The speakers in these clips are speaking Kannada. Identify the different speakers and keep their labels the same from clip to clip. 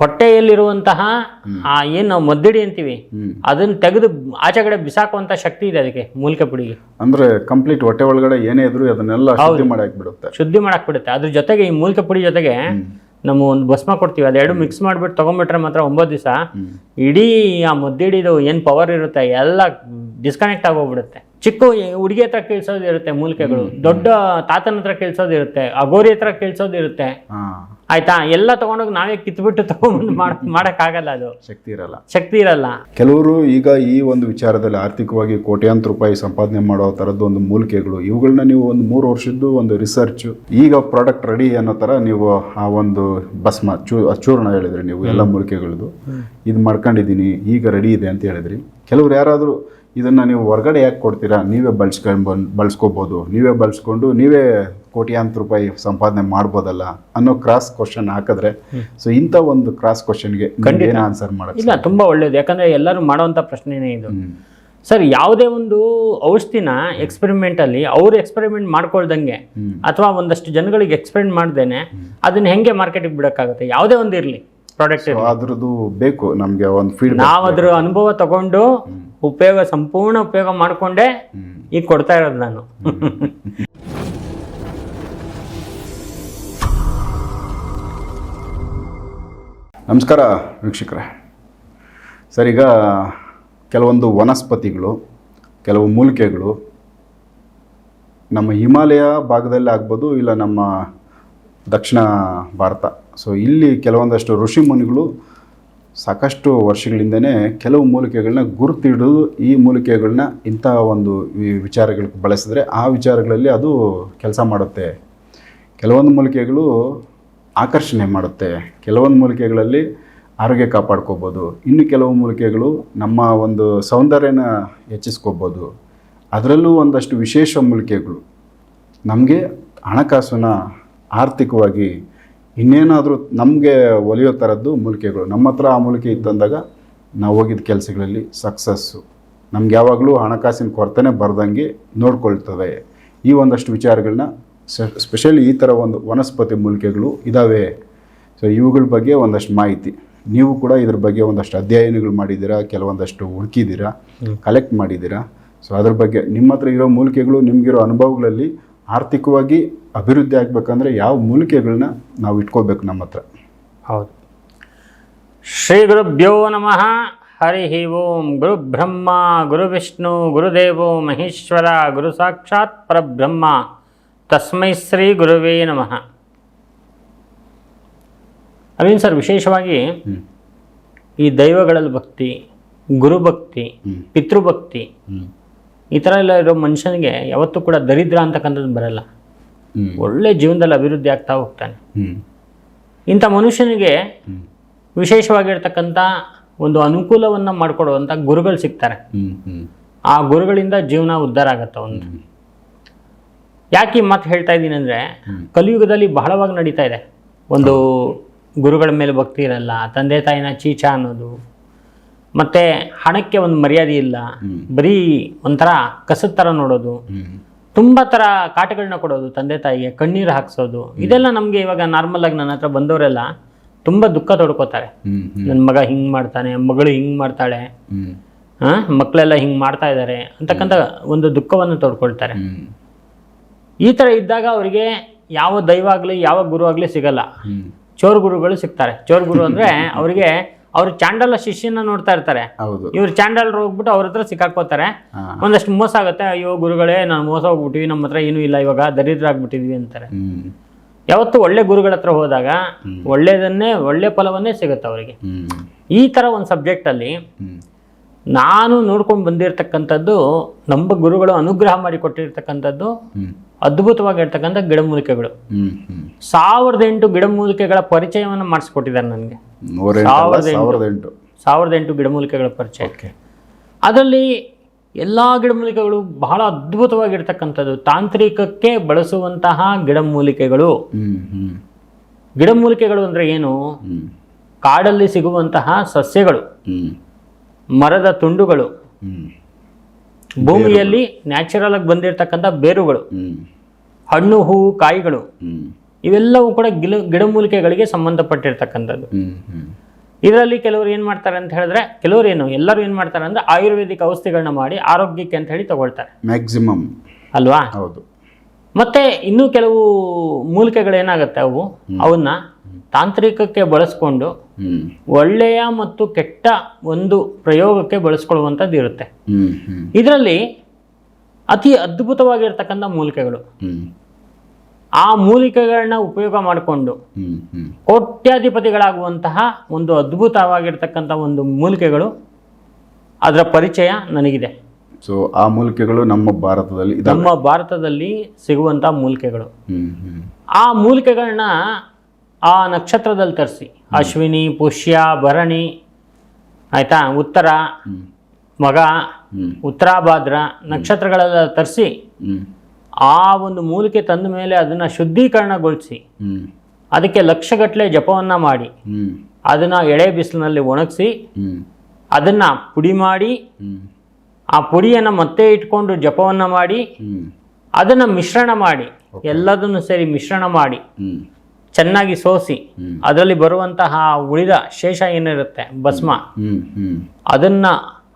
Speaker 1: ಹೊಟ್ಟೆಯಲ್ಲಿರುವಂತಹ ಆ ಏನು ನಾವು ಮದ್ದಿಡಿ ಅಂತೀವಿ. ಅದನ್ನ ತೆಗೆದು ಆಚೆ ಕಡೆ ಬಿಸಾಕುವಂತ ಶಕ್ತಿ ಇದೆ ಅದಕ್ಕೆ ಮೂಲಿಕೆ ಪುಡಿಗೆ.
Speaker 2: ಅಂದ್ರೆ ಕಂಪ್ಲೀಟ್ ಹೊಟ್ಟೆ ಒಳಗಡೆ ಏನೇ ಇದ್ರು ಅದನ್ನೆಲ್ಲ ಶುದ್ಧಿ ಮಾಡಕ್ ಬಿಡುತ್ತೆ.
Speaker 1: ಶುದ್ಧಿ ಮಾಡಕ್ ಬಿಡುತ್ತೆ. ಅದ್ರ ಜೊತೆಗೆ ಈ ಮೂಲಿಕೆ ಪುಡಿ ಜೊತೆಗೆ ನಮ್ಮ ಒಂದು ಭಸ್ಮ ಕೊಡ್ತೀವಿ ಅದೆರಡು ಮಿಕ್ಸ್ ಮಾಡ್ಬಿಟ್ಟು ತಗೊಂಡ್ಬಿಟ್ರೆ ಮಾತ್ರ ಒಂಬತ್ತು ದಿವಸ ಇಡೀ ಆ ಮದ್ದಿಡಿದು ಏನು ಪವರ್ ಇರುತ್ತೆ ಎಲ್ಲ ಡಿಸ್ಕನೆಕ್ಟ್ ಆಗೋಗ್ಬಿಡುತ್ತೆ. ಚಿಕ್ಕ ಹುಡುಗಿ ಹತ್ರ ಕೇಳಿಸೋದು ಇರುತ್ತೆ ಮೂಲಿಕೆಗಳು. ದೊಡ್ಡ ತಾತನ ಹತ್ರ ಕೇಳಿಸೋದು ಇರುತ್ತೆ. ಅಗೋರಿ ಹತ್ರ ಕೇಳಿಸೋದು ಇರುತ್ತೆ.
Speaker 2: ಹಾ.
Speaker 1: ಆಯ್ತಾ? ಎಲ್ಲ ತಗೊಂಡೋಗಿ ನಾವೇ ಕಿತ್ಬಿಟ್ಟು ತಗೊಂಡ್ಬಂದು ಮಾಡಕ್ ಆಗಲ್ಲ ಅದು.
Speaker 2: ಶಕ್ತಿ ಇರಲ್ಲ.
Speaker 1: ಶಕ್ತಿ ಇರಲ್ಲ.
Speaker 2: ಕೆಲವರು ಈಗ ಈ ಒಂದು ವಿಚಾರದಲ್ಲಿ ಆರ್ಥಿಕವಾಗಿ ಕೋಟ್ಯಾಂತರ ರೂಪಾಯಿ ಸಂಪಾದನೆ ಮಾಡೋ ತರದ್ದು ಒಂದು ಮೂಲಿಕೆಗಳು. ಇವುಗಳನ್ನ ನೀವು ಒಂದು ಮೂರು ವರ್ಷದ್ದು ಒಂದು ರಿಸರ್ಚ್ ಈಗ ಪ್ರಾಡಕ್ಟ್ ರೆಡಿ ಅನ್ನೋ ತರ ನೀವು ಆ ಒಂದು ಭಸ್ಮ ಚೂ ಚೂರ್ಣ ಹೇಳಿದ್ರಿ ನೀವು ಎಲ್ಲ ಮೂಲಿಕೆಗಳದ್ದು ಇದು ಮಾಡ್ಕೊಂಡಿದ್ದೀನಿ ಈಗ ರೆಡಿ ಇದೆ ಅಂತ ಹೇಳಿದ್ರಿ. ಕೆಲವ್ರು ಯಾರಾದರೂ ಇದನ್ನ ನೀವು ಹೊರಗಡೆ ಯಾಕೆ ಕೊಡ್ತೀರಾ? ನೀವೇ ಬಳಸ್ಕೊಂಡು ಬಂದು ಬಳಸ್ಕೋಬೋದು. ನೀವೇ ಬಳಸ್ಕೊಂಡು ನೀವೇ ಕೋಟ್ಯಾಂತರ ರೂಪಾಯಿ ಸಂಪಾದನೆ ಮಾಡ್ಬೋದಲ್ಲ ಅನ್ನೋ ಕ್ರಾಸ್ ಕ್ವಶನ್ ಹಾಕಿದ್ರೆ ಸೊ ಇಂಥ ಒಂದು ಕ್ರಾಸ್ ಕ್ವಶನ್ಗೆ ಏನು ಆನ್ಸರ್ ಮಾಡೋದು
Speaker 1: ಇಲ್ಲ ತುಂಬ ಒಳ್ಳೇದು. ಯಾಕಂದರೆ ಎಲ್ಲರೂ ಮಾಡೋವಂಥ ಪ್ರಶ್ನೆನೇ ಇದು. ಸರ್ ಯಾವುದೇ ಒಂದು ಔಷಧಿನ ಎಕ್ಸ್ಪೆರಿಮೆಂಟಲ್ಲಿ ಅವ್ರು ಎಕ್ಸ್ಪೆರಿಮೆಂಟ್ ಮಾಡ್ಕೊಳ್ದಂಗೆ ಅಥವಾ ಒಂದಷ್ಟು ಜನಗಳಿಗೆ ಎಕ್ಸ್ಪೆರಿಮೆಂಟ್ ಮಾಡ್ದೇನೆ ಅದನ್ನ ಹೆಂಗೆ ಮಾರ್ಕೆಟಿಗೆ ಬಿಡೋಕ್ಕಾಗುತ್ತೆ? ಯಾವುದೇ ಒಂದು ಇರಲಿ. ಪ್ರಾಡಕ್ಟ್
Speaker 2: ಅದ್ರದ್ದು ಬೇಕು ನಮಗೆ ಒಂದು ಫೀಡ್
Speaker 1: ನಾವು ಅದ್ರ ಅನುಭವ ತಗೊಂಡು ಉಪಯೋಗ ಸಂಪೂರ್ಣ ಉಪಯೋಗ ಮಾಡ್ಕೊಂಡೆ ಈಗ ಕೊಡ್ತಾ ಇರೋದು ನಾನು.
Speaker 2: ನಮಸ್ಕಾರ ವೀಕ್ಷಕರೇ. ಸರ್ ಈಗ ಕೆಲವೊಂದು ವನಸ್ಪತಿಗಳು ಕೆಲವು ಮೂಲಿಕೆಗಳು ನಮ್ಮ ಹಿಮಾಲಯ ಭಾಗದಲ್ಲಿ ಆಗ್ಬೋದು ಇಲ್ಲ ನಮ್ಮ ದಕ್ಷಿಣ ಭಾರತ. ಸೊ ಇಲ್ಲಿ ಕೆಲವೊಂದಷ್ಟು ಋಷಿ ಮುನಿಗಳು ಸಾಕಷ್ಟು ವರ್ಷಗಳಿಂದನೇ ಕೆಲವು ಮೂಲಿಕೆಗಳನ್ನ ಗುರುತಿಡು ಈ ಮೂಲಿಕೆಗಳನ್ನ ಇಂಥ ಒಂದು ವಿಚಾರಗಳಿಗೆ ಬಳಸಿದ್ರೆ ಆ ವಿಚಾರಗಳಲ್ಲಿ ಅದು ಕೆಲಸ ಮಾಡುತ್ತೆ. ಕೆಲವೊಂದು ಮೂಲಿಕೆಗಳು ಆಕರ್ಷಣೆ ಮಾಡುತ್ತೆ. ಕೆಲವೊಂದು ಮೂಲಿಕೆಗಳಲ್ಲಿ ಆರೋಗ್ಯ ಕಾಪಾಡ್ಕೋಬೋದು. ಇನ್ನು ಕೆಲವು ಮೂಲಿಕೆಗಳು ನಮ್ಮ ಒಂದು ಸೌಂದರ್ಯನ ಹೆಚ್ಚಿಸ್ಕೋಬೋದು. ಅದರಲ್ಲೂ ಒಂದಷ್ಟು ವಿಶೇಷ ಮೂಲಿಕೆಗಳು. ನಮಗೆ ಹಣಕಾಸನ್ನ ಆರ್ಥಿಕವಾಗಿ ಇನ್ನೇನಾದರೂ ನಮಗೆ ಒಲಿಯೋ ಥರದ್ದು ಮೂಲಿಕೆಗಳು. ನಮ್ಮ ಹತ್ರ ಆ ಮೂಲಿಕೆ ಇತ್ತಂದಾಗ ನಾವು ಹೋಗಿದ್ದ ಕೆಲಸಗಳಲ್ಲಿ ಸಕ್ಸಸ್ಸು. ನಮ್ಗೆ ಯಾವಾಗಲೂ ಹಣಕಾಸಿನ ಕೊರತೆನೇ ಬರ್ದಂಗೆ ನೋಡ್ಕೊಳ್ತದೆ. ಈ ಒಂದಷ್ಟು ವಿಚಾರಗಳನ್ನ ಸ್ಪೆಷಲಿ ಈ ಥರ ಒಂದು ವನಸ್ಪತಿ ಮೂಲಿಕೆಗಳು ಇದ್ದಾವೆ ಸೊ ಇವುಗಳ ಬಗ್ಗೆ ಒಂದಷ್ಟು ಮಾಹಿತಿ. ನೀವು ಕೂಡ ಇದ್ರ ಬಗ್ಗೆ ಒಂದಷ್ಟು ಅಧ್ಯಯನಗಳು ಮಾಡಿದ್ದೀರಾ? ಕೆಲವೊಂದಷ್ಟು ಹುಡುಕಿದ್ದೀರಾ? ಕಲೆಕ್ಟ್ ಮಾಡಿದ್ದೀರಾ? ಸೊ ಅದ್ರ ಬಗ್ಗೆ ನಿಮ್ಮ ಹತ್ರ ಇರೋ ಮೂಲಿಕೆಗಳು ನಿಮಗಿರೋ ಅನುಭವಗಳಲ್ಲಿ ಆರ್ಥಿಕವಾಗಿ ಅಭಿವೃದ್ಧಿ ಆಗಬೇಕಂದ್ರೆ ಯಾವ ಮೂಲಿಕೆಗಳನ್ನ ನಾವು ಇಟ್ಕೋಬೇಕು ನಮ್ಮ ಹತ್ರ.
Speaker 1: ಹೌದು. ಶ್ರೀ ಗುರುಭ್ಯೋ ನಮಃ. ಹರಿ ಓಂ. ಗುರು ಬ್ರಹ್ಮ ಗುರು ವಿಷ್ಣು ಗುರುದೇವೋ ಮಹೇಶ್ವರ ಗುರು ಸಾಕ್ಷಾತ್ ಪರಬ್ರಹ್ಮ. ತಸ್ಮೈ ಶ್ರೀ ಗುರುವೇ ನಮಃ. ಅರವಿಂದ್ ಸರ್ ವಿಶೇಷವಾಗಿ ಈ ದೈವಗಳಲ್ಲಿ ಭಕ್ತಿ ಗುರುಭಕ್ತಿ. ಪಿತೃಭಕ್ತಿ. ಈ ಥರ ಎಲ್ಲ ಇರೋ ಮನುಷ್ಯನಿಗೆ ಯಾವತ್ತೂ ಕೂಡ ದರಿದ್ರ ಅಂತಕ್ಕಂಥದ್ದು ಬರಲ್ಲ. ಒಳ್ಳೆ ಜೀವನದಲ್ಲಿ ಅಭಿವೃದ್ಧಿ ಆಗ್ತಾ ಹೋಗ್ತಾನೆ. ಇಂಥ ಮನುಷ್ಯನಿಗೆ. ವಿಶೇಷವಾಗಿರ್ತಕ್ಕಂಥ ಒಂದು ಅನುಕೂಲವನ್ನು ಮಾಡಿಕೊಡುವಂಥ ಗುರುಗಳು ಸಿಗ್ತಾರೆ. ಆ ಗುರುಗಳಿಂದ ಜೀವನ ಉದ್ಧಾರ ಆಗತ್ತೆ ಒಂದು. ಯಾಕೆ ಈ ಮಾತು ಹೇಳ್ತಾ ಇದ್ದೀನಿ ಅಂದರೆ ಕಲಿಯುಗದಲ್ಲಿ ಬಹಳವಾಗಿ ನಡೀತಾ ಇದೆ. ಒಂದು ಗುರುಗಳ ಮೇಲೆ ಭಕ್ತಿ ಇರಲ್ಲ ತಂದೆ ತಾಯಿನ ಚೀಚ ಅನ್ನೋದು ಮತ್ತು ಹಣಕ್ಕೆ ಒಂದು ಮರ್ಯಾದೆ ಇಲ್ಲ. ಬರೀ ಒಂಥರ ಕಸದ ಥರ ನೋಡೋದು. ತುಂಬಾ ಥರ ಕಾಟಗಳನ್ನ ಕೊಡೋದು ತಂದೆ ತಾಯಿಗೆ ಕಣ್ಣೀರು ಹಾಕ್ಸೋದು. ಇದೆಲ್ಲ ನಮಗೆ ಇವಾಗ ನಾರ್ಮಲ್ ಆಗಿ ನನ್ನ ಹತ್ರ ಬಂದವರೆಲ್ಲ ತುಂಬ ದುಃಖ ತೊಡ್ಕೋತಾರೆ. ನನ್ನ ಮಗ ಹಿಂಗೆ ಮಾಡ್ತಾನೆ ಮಗಳು ಹಿಂಗೆ ಮಾಡ್ತಾಳೆ. ಹಾ ಮಕ್ಕಳೆಲ್ಲ ಹಿಂಗೆ ಮಾಡ್ತಾ ಇದ್ದಾರೆ ಅಂತಕ್ಕಂಥ ಒಂದು ದುಃಖವನ್ನು ತೊಡ್ಕೊಳ್ತಾರೆ. ಈ ಥರ ಇದ್ದಾಗ ಅವರಿಗೆ ಯಾವ ದೈವ ಆಗಲಿ ಯಾವ ಗುರು ಆಗಲಿ ಸಿಗಲ್ಲ. ಚೋರ್ ಗುರುಗಳು ಸಿಗ್ತಾರೆ. ಚೋರ್ ಗುರು ಅಂದರೆ ಅವರಿಗೆ ಅವ್ರು ಚಾಂಡಲ ಶಿಷ್ಯನ ನೋಡ್ತಾ ಇರ್ತಾರೆ.
Speaker 2: ಹೌದು.
Speaker 1: ಇವ್ರು ಚಾಂಡಲ್ರು ಹೋಗ್ಬಿಟ್ಟು ಅವ್ರ ಹತ್ರ ಸಿಕ್ಕಾಕೋತಾರೆ ಒಂದಷ್ಟು ಮೋಸ ಆಗುತ್ತೆ ಅಯ್ಯೋ ಗುರುಗಳೇ ನಾನು ಮೋಸ ಹೋಗ್ಬಿಟ್ಟಿವಿ ನಮ್ಮ ಹತ್ರ ಏನೂ ಇಲ್ಲ ಇವಾಗ ದರಿದ್ರ ಆಗ್ಬಿಟ್ಟಿದ್ವಿ ಅಂತಾರೆ. ಯಾವತ್ತು ಒಳ್ಳೆ ಗುರುಗಳ ಹತ್ರ ಹೋದಾಗ ಒಳ್ಳೆಯದನ್ನೇ ಒಳ್ಳೆ ಫಲವನ್ನೇ ಸಿಗುತ್ತೆ ಅವರಿಗೆ. ಈ ತರ ಒಂದು ಸಬ್ಜೆಕ್ಟಲ್ಲಿ
Speaker 2: ಅಲ್ಲಿ
Speaker 1: ನಾನು ನೋಡ್ಕೊಂಡು ಬಂದಿರತಕ್ಕಂಥದ್ದು ನಮ್ಮ ಗುರುಗಳು ಅನುಗ್ರಹ ಮಾಡಿ ಕೊಟ್ಟಿರ್ತಕ್ಕಂಥದ್ದು. ಅದ್ಭುತವಾಗಿರ್ತಕ್ಕಂಥ ಗಿಡಮೂಲಿಕೆಗಳು. ಸಾವಿರದ ಎಂಟು ಗಿಡಮೂಲಿಕೆಗಳ ಪರಿಚಯವನ್ನು ಮಾಡಿಸ್ಕೊಟ್ಟಿದ್ದಾರೆ ನನಗೆ. ಸಾವಿರದ ಎಂಟು.
Speaker 2: ಸಾವಿರದ ಎಂಟು
Speaker 1: ಗಿಡಮೂಲಿಕೆಗಳ ಪರಿಚಯ. ಅದರಲ್ಲಿ ಎಲ್ಲ ಗಿಡಮೂಲಿಕೆಗಳು ಬಹಳ ಅದ್ಭುತವಾಗಿರ್ತಕ್ಕಂಥದ್ದು. ತಾಂತ್ರಿಕಕ್ಕೆ ಬಳಸುವಂತಹ ಗಿಡಮೂಲಿಕೆಗಳು. ಗಿಡಮೂಲಿಕೆಗಳು ಅಂದರೆ ಏನು? ಕಾಡಲ್ಲಿ ಸಿಗುವಂತಹ ಸಸ್ಯಗಳು. ಮರದ ತುಂಡುಗಳು. ಭೂಮಿಯಲ್ಲಿ ನ್ಯಾಚುರಲ್ ಆಗಿ ಬಂದಿರತಕ್ಕಂಥ ಬೇರುಗಳು. ಹಣ್ಣು ಹೂವು ಕಾಯಿಗಳು. ಇವೆಲ್ಲವೂ ಕೂಡ ಗಿಡ ಗಿಡಮೂಲಿಕೆಗಳಿಗೆ ಸಂಬಂಧಪಟ್ಟಿರ್ತಕ್ಕಂಥದ್ದು. ಇದರಲ್ಲಿ ಕೆಲವರು ಏನು ಮಾಡ್ತಾರೆ ಅಂತ ಹೇಳಿದ್ರೆ ಕೆಲವರು ಏನು ಎಲ್ಲರೂ ಏನು ಮಾಡ್ತಾರೆ ಅಂದರೆ ಆಯುರ್ವೇದಿಕ್ ಔಷಧಿಗಳನ್ನ ಮಾಡಿ ಆರೋಗ್ಯಕ್ಕೆ ಅಂತ ಹೇಳಿ ತಗೊಳ್ತಾರೆ.
Speaker 2: ಮ್ಯಾಕ್ಸಿಮಮ್
Speaker 1: ಅಲ್ವಾ?
Speaker 2: ಹೌದು.
Speaker 1: ಮತ್ತೆ ಇನ್ನೂ ಕೆಲವು ಮೂಲಿಕೆಗಳು ಏನಾಗುತ್ತೆ ಅವು ಅವನ್ನ ತಾಂತ್ರಿಕಕ್ಕೆ ಬಳಸ್ಕೊಂಡು ಒಳ್ಳೆಯ ಮತ್ತು ಕೆಟ್ಟ ಒಂದು ಪ್ರಯೋಗಕ್ಕೆ ಬಳಸ್ಕೊಳ್ಳುವಂಥದ್ದು ಇರುತ್ತೆ. ಇದರಲ್ಲಿ ಅತಿ ಅದ್ಭುತವಾಗಿರ್ತಕ್ಕಂಥ ಮೂಲಿಕೆಗಳು. ಆ ಮೂಲಿಕೆಗಳನ್ನ ಉಪಯೋಗ ಮಾಡಿಕೊಂಡು ಕೋಟ್ಯಾಧಿಪತಿಗಳಾಗುವಂತಹ ಒಂದು ಅದ್ಭುತವಾಗಿರ್ತಕ್ಕಂಥ ಒಂದು ಮೂಲಿಕೆಗಳು ಅದರ ಪರಿಚಯ ನನಗಿದೆ.
Speaker 2: ಸೊ ಆ ಮೂಲಿಕೆಗಳು ನಮ್ಮ ಭಾರತದಲ್ಲಿ
Speaker 1: ನಮ್ಮ ಭಾರತದಲ್ಲಿ ಸಿಗುವಂಥ ಮೂಲಿಕೆಗಳು. ಆ ಮೂಲಿಕೆಗಳನ್ನ ಆ ನಕ್ಷತ್ರದಲ್ಲಿ ತರಿಸಿ. ಅಶ್ವಿನಿ ಪುಷ್ಯ ಭರಣಿ ಆಯಿತಾ? ಉತ್ತರ ಮಗ ಉತ್ತರಾಭದ್ರ ನಕ್ಷತ್ರಗಳೆಲ್ಲ ತರಿಸಿ. ಆ ಒಂದು ಮೂಲಿಕೆ ತಂದ ಮೇಲೆ ಅದನ್ನು ಶುದ್ಧೀಕರಣಗೊಳಿಸಿ. ಅದಕ್ಕೆ ಲಕ್ಷಗಟ್ಟಲೆ ಜಪವನ್ನು ಮಾಡಿ. ಅದನ್ನು ಎಳೆ ಬಿಸಿಲಿನಲ್ಲಿ ಒಣಗಿಸಿ. ಅದನ್ನು ಪುಡಿ ಮಾಡಿ. ಆ ಪುಡಿಯನ್ನು ಮತ್ತೆ ಇಟ್ಕೊಂಡು ಜಪವನ್ನು ಮಾಡಿ. ಅದನ್ನು ಮಿಶ್ರಣ ಮಾಡಿ. ಎಲ್ಲದನ್ನು ಸೇರಿ ಮಿಶ್ರಣ ಮಾಡಿ. ಚೆನ್ನಾಗಿ ಸೋಸಿ ಅದರಲ್ಲಿ ಬರುವಂತಹ ಉಳಿದ ಶೇಷ ಏನಿರುತ್ತೆ ಭಸ್ಮ. ಅದನ್ನ